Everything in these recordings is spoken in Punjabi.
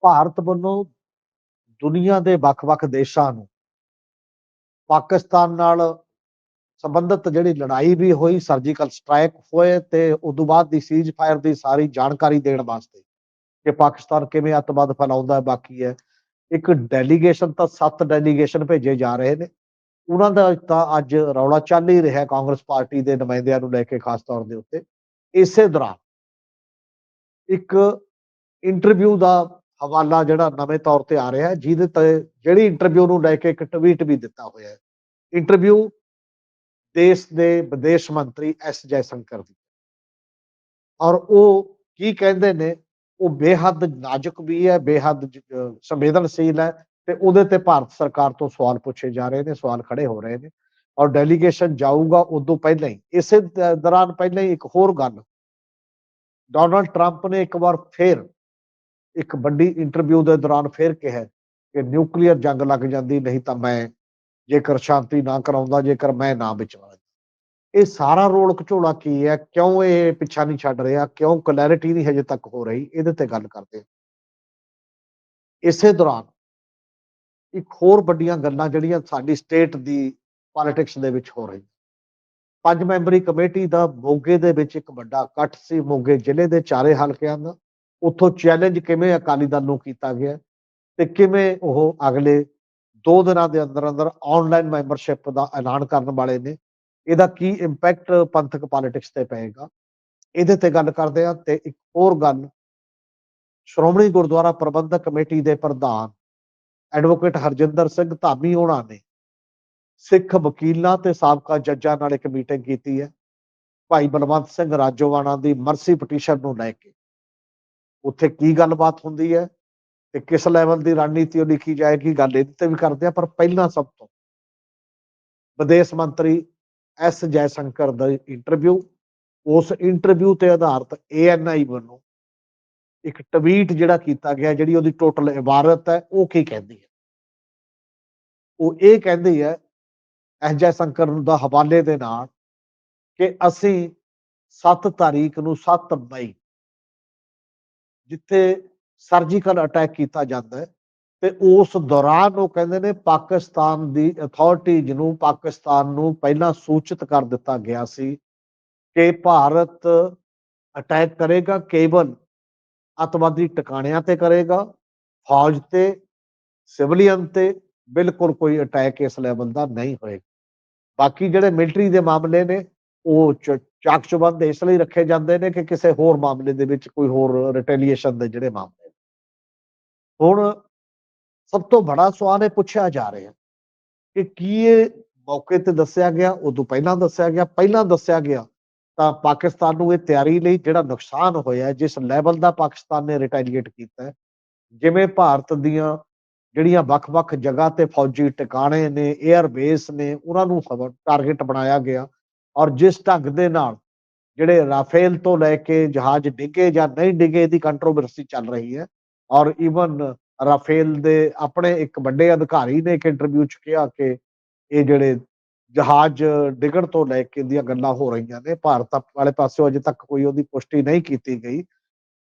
ਭਾਰਤ ਵੱਲੋਂ ਦੁਨੀਆ ਦੇ ਵੱਖ-ਵੱਖ ਦੇਸ਼ਾਂ ਨੂੰ ਪਾਕਿਸਤਾਨ ਨਾਲ ਸੰਬੰਧਿਤ ਜਿਹੜੀ ਲੜਾਈ ਵੀ ਹੋਈ ਸਰਜੀਕਲ ਸਟ੍ਰਾਈਕ ਹੋਏ ਤੇ ਉਦੋਂ ਬਾਅਦ ਦੀ ਸੀਜ਼ ਫਾਇਰ ਦੀ ਸਾਰੀ ਜਾਣਕਾਰੀ ਦੇਣ ਵਾਸਤੇ ਕਿ ਪਾਕਿਸਤਾਨ ਕਿਵੇਂ ਅੱਤਵਾਦ ਫੈਲਾਉਂਦਾ ਹੈ, ਬਾਕੀ ਹੈ। ਇੱਕ ਡੈਲੀਗੇਸ਼ਨ ਤਾਂ ਸੱਤ ਡੈਲੀਗੇਸ਼ਨ ਭੇਜੇ ਜਾ ਰਹੇ ਨੇ। ਉਹਨਾਂ ਦਾ ਤਾਂ ਅੱਜ ਰੌਲਾ ਚੱਲ ਹੀ ਰਿਹਾ ਕਾਂਗਰਸ ਪਾਰਟੀ ਦੇ ਨੁਮਾਇੰਦਿਆਂ ਨੂੰ ਲੈ ਕੇ ਖਾਸ ਤੌਰ ਦੇ ਉੱਤੇ। ਇਸੇ ਦੌਰਾਨ ਇੱਕ ਇੰਟਰਵਿਊ ਦਾ ਹਵਾਲਾ ਜਿਹੜਾ ਨਵੇਂ ਤੌਰ ਤੇ ਆ ਰਿਹਾ ਹੈ, ਜਿਹਦੇ ਤੇ ਜਿਹੜੀ ਇੰਟਰਵਿਊ ਨੂੰ ਲੈ ਕੇ ਇੱਕ ਟਵੀਟ ਵੀ ਦਿੱਤਾ ਹੋਇਆ ਹੈ। ਇੰਟਰਵਿਊ ਦੇਸ਼ ਦੇ ਵਿਦੇਸ਼ ਮੰਤਰੀ ਐਸ ਜੈਸ਼ੰਕਰ ਦੀ। ਔਰ ਉਹ ਕੀ ਕਹਿੰਦੇ ਨੇ, ਉਹ ਬੇਹੱਦ ਨਾਜ਼ੁਕ ਵੀ ਹੈ, ਬੇਹੱਦ ਸੰਵੇਦਨਸ਼ੀਲ ਹੈ ਤੇ ਉਹਦੇ ਤੇ ਭਾਰਤ ਸਰਕਾਰ ਤੋਂ ਸਵਾਲ ਪੁੱਛੇ ਜਾ ਰਹੇ ਨੇ, ਸਵਾਲ ਖੜੇ ਹੋ ਰਹੇ ਨੇ। ਔਰ ਡੈਲੀਗੇਸ਼ਨ ਜਾਊਗਾ ਉਦੋਂ ਪਹਿਲਾਂ ਹੀ, ਇਸੇ ਦੌਰਾਨ ਪਹਿਲਾਂ ਹੀ ਇੱਕ ਹੋਰ ਗੱਲ। ਡੋਨਲਡ ਟਰੰਪ ਨੇ ਇੱਕ ਵਾਰ ਫੇਰ ਇੱਕ ਵੱਡੀ ਇੰਟਰਵਿਊ ਦੇ ਦੌਰਾਨ ਫੇਰ ਕਿਹਾ ਕਿ ਨਿਊਕਲੀਅਰ ਜੰਗ ਲੱਗ ਜਾਂਦੀ, ਨਹੀਂ ਤਾਂ ਮੈਂ ਜੇਕਰ ਸ਼ਾਂਤੀ ਨਾ ਕਰਾਉਂਦਾ, ਜੇਕਰ ਮੈਂ ਨਾ ਵਿਚਵਾਂ ਇਹ ਸਾਰਾ ਰੋਲ ਘਚੋਲਾ ਕੀ ਹੈ? ਕਿਉਂ ਇਹ ਪਿੱਛਾ ਨਹੀਂ ਛੱਡ ਰਿਹਾ? ਕਿਉਂ ਕਲੈਰਿਟੀ ਨਹੀਂ ਹਜੇ ਤੱਕ ਹੋ ਰਹੀ? ਇਹਦੇ ਤੇ ਗੱਲ ਕਰਦੇ ਇਸੇ ਦੌਰਾਨ ਇੱਕ ਹੋਰ ਵੱਡੀਆਂ ਗੱਲਾਂ ਜਿਹੜੀਆਂ ਸਾਡੀ ਸਟੇਟ ਦੀ ਪੋਲਿਟਿਕਸ ਦੇ ਵਿੱਚ ਹੋ ਰਹੀ ਪੰਜ ਮੈਂਬਰੀ ਕਮੇਟੀ ਦਾ ਮੋਗੇ ਦੇ ਵਿੱਚ ਇੱਕ ਵੱਡਾ ਇਕੱਠ ਸੀ। ਮੋਗੇ ਜ਼ਿਲ੍ਹੇ ਦੇ ਚਾਰੇ ਹਲਕਿਆਂ ਦਾ। ਉੱਥੋਂ ਚੈਲੰਜ ਕਿਵੇਂ ਅਕਾਲੀ ਦਲ ਨੂੰ ਕੀਤਾ ਗਿਆ ਤੇ ਕਿਵੇਂ ਉਹ ਅਗਲੇ 2 ਦਿਨਾਂ ਦੇ ਅੰਦਰ ਅੰਦਰ ਆਨਲਾਈਨ ਮੈਂਬਰਸ਼ਿਪ ਦਾ ਐਲਾਨ ਕਰਨ ਵਾਲੇ ਨੇ, ਇਹਦਾ ਕੀ ਇੰਪੈਕਟ ਪੰਥਕ ਪੋਲਿਟਿਕਸ ਤੇ ਪਏਗਾ? ਇਹਦੇ ਤੇ ਗੱਲ ਕਰਦੇ ਆ ਤੇ ਇੱਕ ਹੋਰ ਗੱਲ, ਸ਼੍ਰੋਮਣੀ ਗੁਰਦੁਆਰਾ ਪ੍ਰਬੰਧਕ ਕਮੇਟੀ ਦੇ ਪ੍ਰਧਾਨ ਐਡਵੋਕੇਟ ਹਰਜਿੰਦਰ ਸਿੰਘ ਧਾਮੀ ਹੋਣਾ ਨੇ ਸਿੱਖ ਵਕੀਲਾਂ ਤੇ ਸਾਬਕਾ ਜੱਜਾਂ ਨਾਲ ਇੱਕ ਮੀਟਿੰਗ ਕੀਤੀ ਹੈ, ਭਾਈ ਬਲਵੰਤ ਸਿੰਘ ਰਾਜੋਵਾਣਾ ਦੀ ਮਰਸੀ ਪਟੀਸ਼ਨ ਨੂੰ ਲੈ ਕੇ। ਉੱਥੇ ਕੀ ਗੱਲਬਾਤ ਹੁੰਦੀ ਹੈ ਤੇ ਕਿਸ ਲੈਵਲ ਦੀ ਰਣਨੀਤੀ ਲਿਖੀ ਜਾਏਗੀ, ਗੱਲ ਇਹਦੇ ਤੇ ਵੀ ਕਰਦੇ ਆ ਪਰ ਪਹਿਲਾਂ ਸਭ ਤੋਂ ਵਿਦੇਸ਼ ਮੰਤਰੀ ਐਸ ਜੈਸ਼ੰਕਰ ਦਾ ਇੰਟਰਵਿਊ ਉਸ ਇੰਟਰਵਿਊ ਤੇ ਆਧਾਰਿਤ ਏਐਨਆਈ ਵੱਲੋਂ ਇੱਕ ਟਵੀਟ ਜਿਹੜਾ ਕੀਤਾ ਗਿਆ, ਜਿਹੜੀ ਉਹਦੀ ਟੋਟਲ ਇਬਾਰਤ ਹੈ, ਉਹ ਕੀ ਕਹਿੰਦੀ ਹੈ? ਉਹ ਇਹ ਕਹਿੰਦੀ ਹੈ, ਐਸ ਜੈਸ਼ੰਕਰ ਦਾ ਹਵਾਲੇ ਦੇ ਨਾਲ ਕਿ ਅਸੀਂ 7 ਤਾਰੀਖ ਨੂੰ 7 ਮਈ ਜਿੱਥੇ ਸਰਜੀਕਲ ਅਟੈਕ ਕੀਤਾ ਜਾਂਦਾ ਹੈ ਤੇ ਉਸ ਦੌਰਾਨ ਉਹ ਕਹਿੰਦੇ ਨੇ ਪਾਕਿਸਤਾਨ ਦੀ ਅਥਾਰਟੀਜ਼ ਨੂੰ ਪਾਕਿਸਤਾਨ ਨੂੰ ਪਹਿਲਾਂ ਸੂਚਿਤ ਕਰ ਦਿੱਤਾ ਗਿਆ ਸੀ ਕਿ ਭਾਰਤ ਅਟੈਕ ਕਰੇਗਾ, ਕੇਵਲ ਅਤਵਾਦੀ ਟਿਕਾਣਿਆਂ ਤੇ ਕਰੇਗਾ, ਫੌਜ ਤੇ ਸਿਵਲੀਅਨ ਤੇ, ਬਿਲਕੁਲ ਕੋਈ ਅਟੈਕ ਇਸ ਲੈਵਲ ਦਾ ਨਹੀਂ ਹੋਏਗਾ। ਬਾਕੀ ਜਿਹੜੇ ਮਿਲਟਰੀ ਦੇ ਮਾਮਲੇ ਨੇ ਉਹ ਚ- ਇਸ ਲਈ ਰੱਖੇ ਜਾਂਦੇ ਨੇ ਕਿ ਕਿਸੇ ਹੋਰ ਮਾਮਲੇ ਦੇ ਵਿੱਚ ਕੋਈ ਹੋਰ ਰਿਟੈਲੀਏਸ਼ਨ ਦੇ ਜਿਹੜੇ ਮਾਮਲੇ ਹੁਣ ਸਭ ਤੋਂ ਬੜਾ ਸਵਾਲ ਇਹ ਪੁੱਛਿਆ ਜਾ ਰਿਹਾ ਕਿ ਕੀ ਇਹ ਮੌਕੇ ਤੇ ਦੱਸਿਆ ਗਿਆ, ਉਦੋਂ ਪਹਿਲਾਂ ਦੱਸਿਆ ਗਿਆ, ਪਹਿਲਾਂ ਦੱਸਿਆ ਗਿਆ, ਤਾਂ ਪਾਕਿਸਤਾਨ ਨੂੰ ਇਹ ਤਿਆਰੀ ਲਈ ਜਿਹੜਾ ਨੁਕਸਾਨ ਹੋਇਆ ਜਿਸ ਲੈਵਲ ਦਾ ਪਾਕਿਸਤਾਨ ਨੇ ਰਿਟੈਲੀਏਟ ਕੀਤਾ ਜਿਵੇਂ ਭਾਰਤ ਦੀਆਂ ਜਿਹੜੀਆਂ ਵੱਖ-ਵੱਖ ਜਗ੍ਹਾ ਤੇ ਫੌਜੀ ਟਿਕਾਣੇ ਨੇ 에ਅਰ ਬੇਸ ਨੇ, ਉਹਨਾਂ ਨੂੰ ਟਾਰਗੇਟ ਬਣਾਇਆ ਗਿਆ ਔਰ ਜਿਸ ਢੰਗ ਦੇ ਨਾਲ ਜਿਹੜੇ ਰਾਫੇਲ ਤੋਂ ਲੈ ਕੇ ਜਹਾਜ਼ ਡਿੱਗੇ ਜਾਂ ਨਹੀਂ ਡਿੱਗੇ ਦੀ ਕੰਟਰੋਵਰਸੀ ਚੱਲ ਰਹੀ ਹੈ ਔਰ ਈਵਨ ਰਾਫੇਲ ਦੇ ਆਪਣੇ ਇੱਕ ਵੱਡੇ ਅਧਿਕਾਰੀ ਨੇ ਇੱਕ ਇੰਟਰਵਿਊ ਚ ਕਿਹਾ ਕਿ ਇਹ ਜਿਹੜੇ ਜਹਾਜ਼ ਡਿੱਗਣ ਤੋਂ ਲੈ ਕੇ ਦੀਆਂ ਗੱਲਾਂ ਹੋ ਰਹੀਆਂ ਨੇ, ਭਾਰਤ ਵਾਲੇ ਪਾਸਿਓਂ ਅਜੇ ਤੱਕ ਕੋਈ ਉਹਦੀ ਪੁਸ਼ਟੀ ਨਹੀਂ ਕੀਤੀ ਗਈ।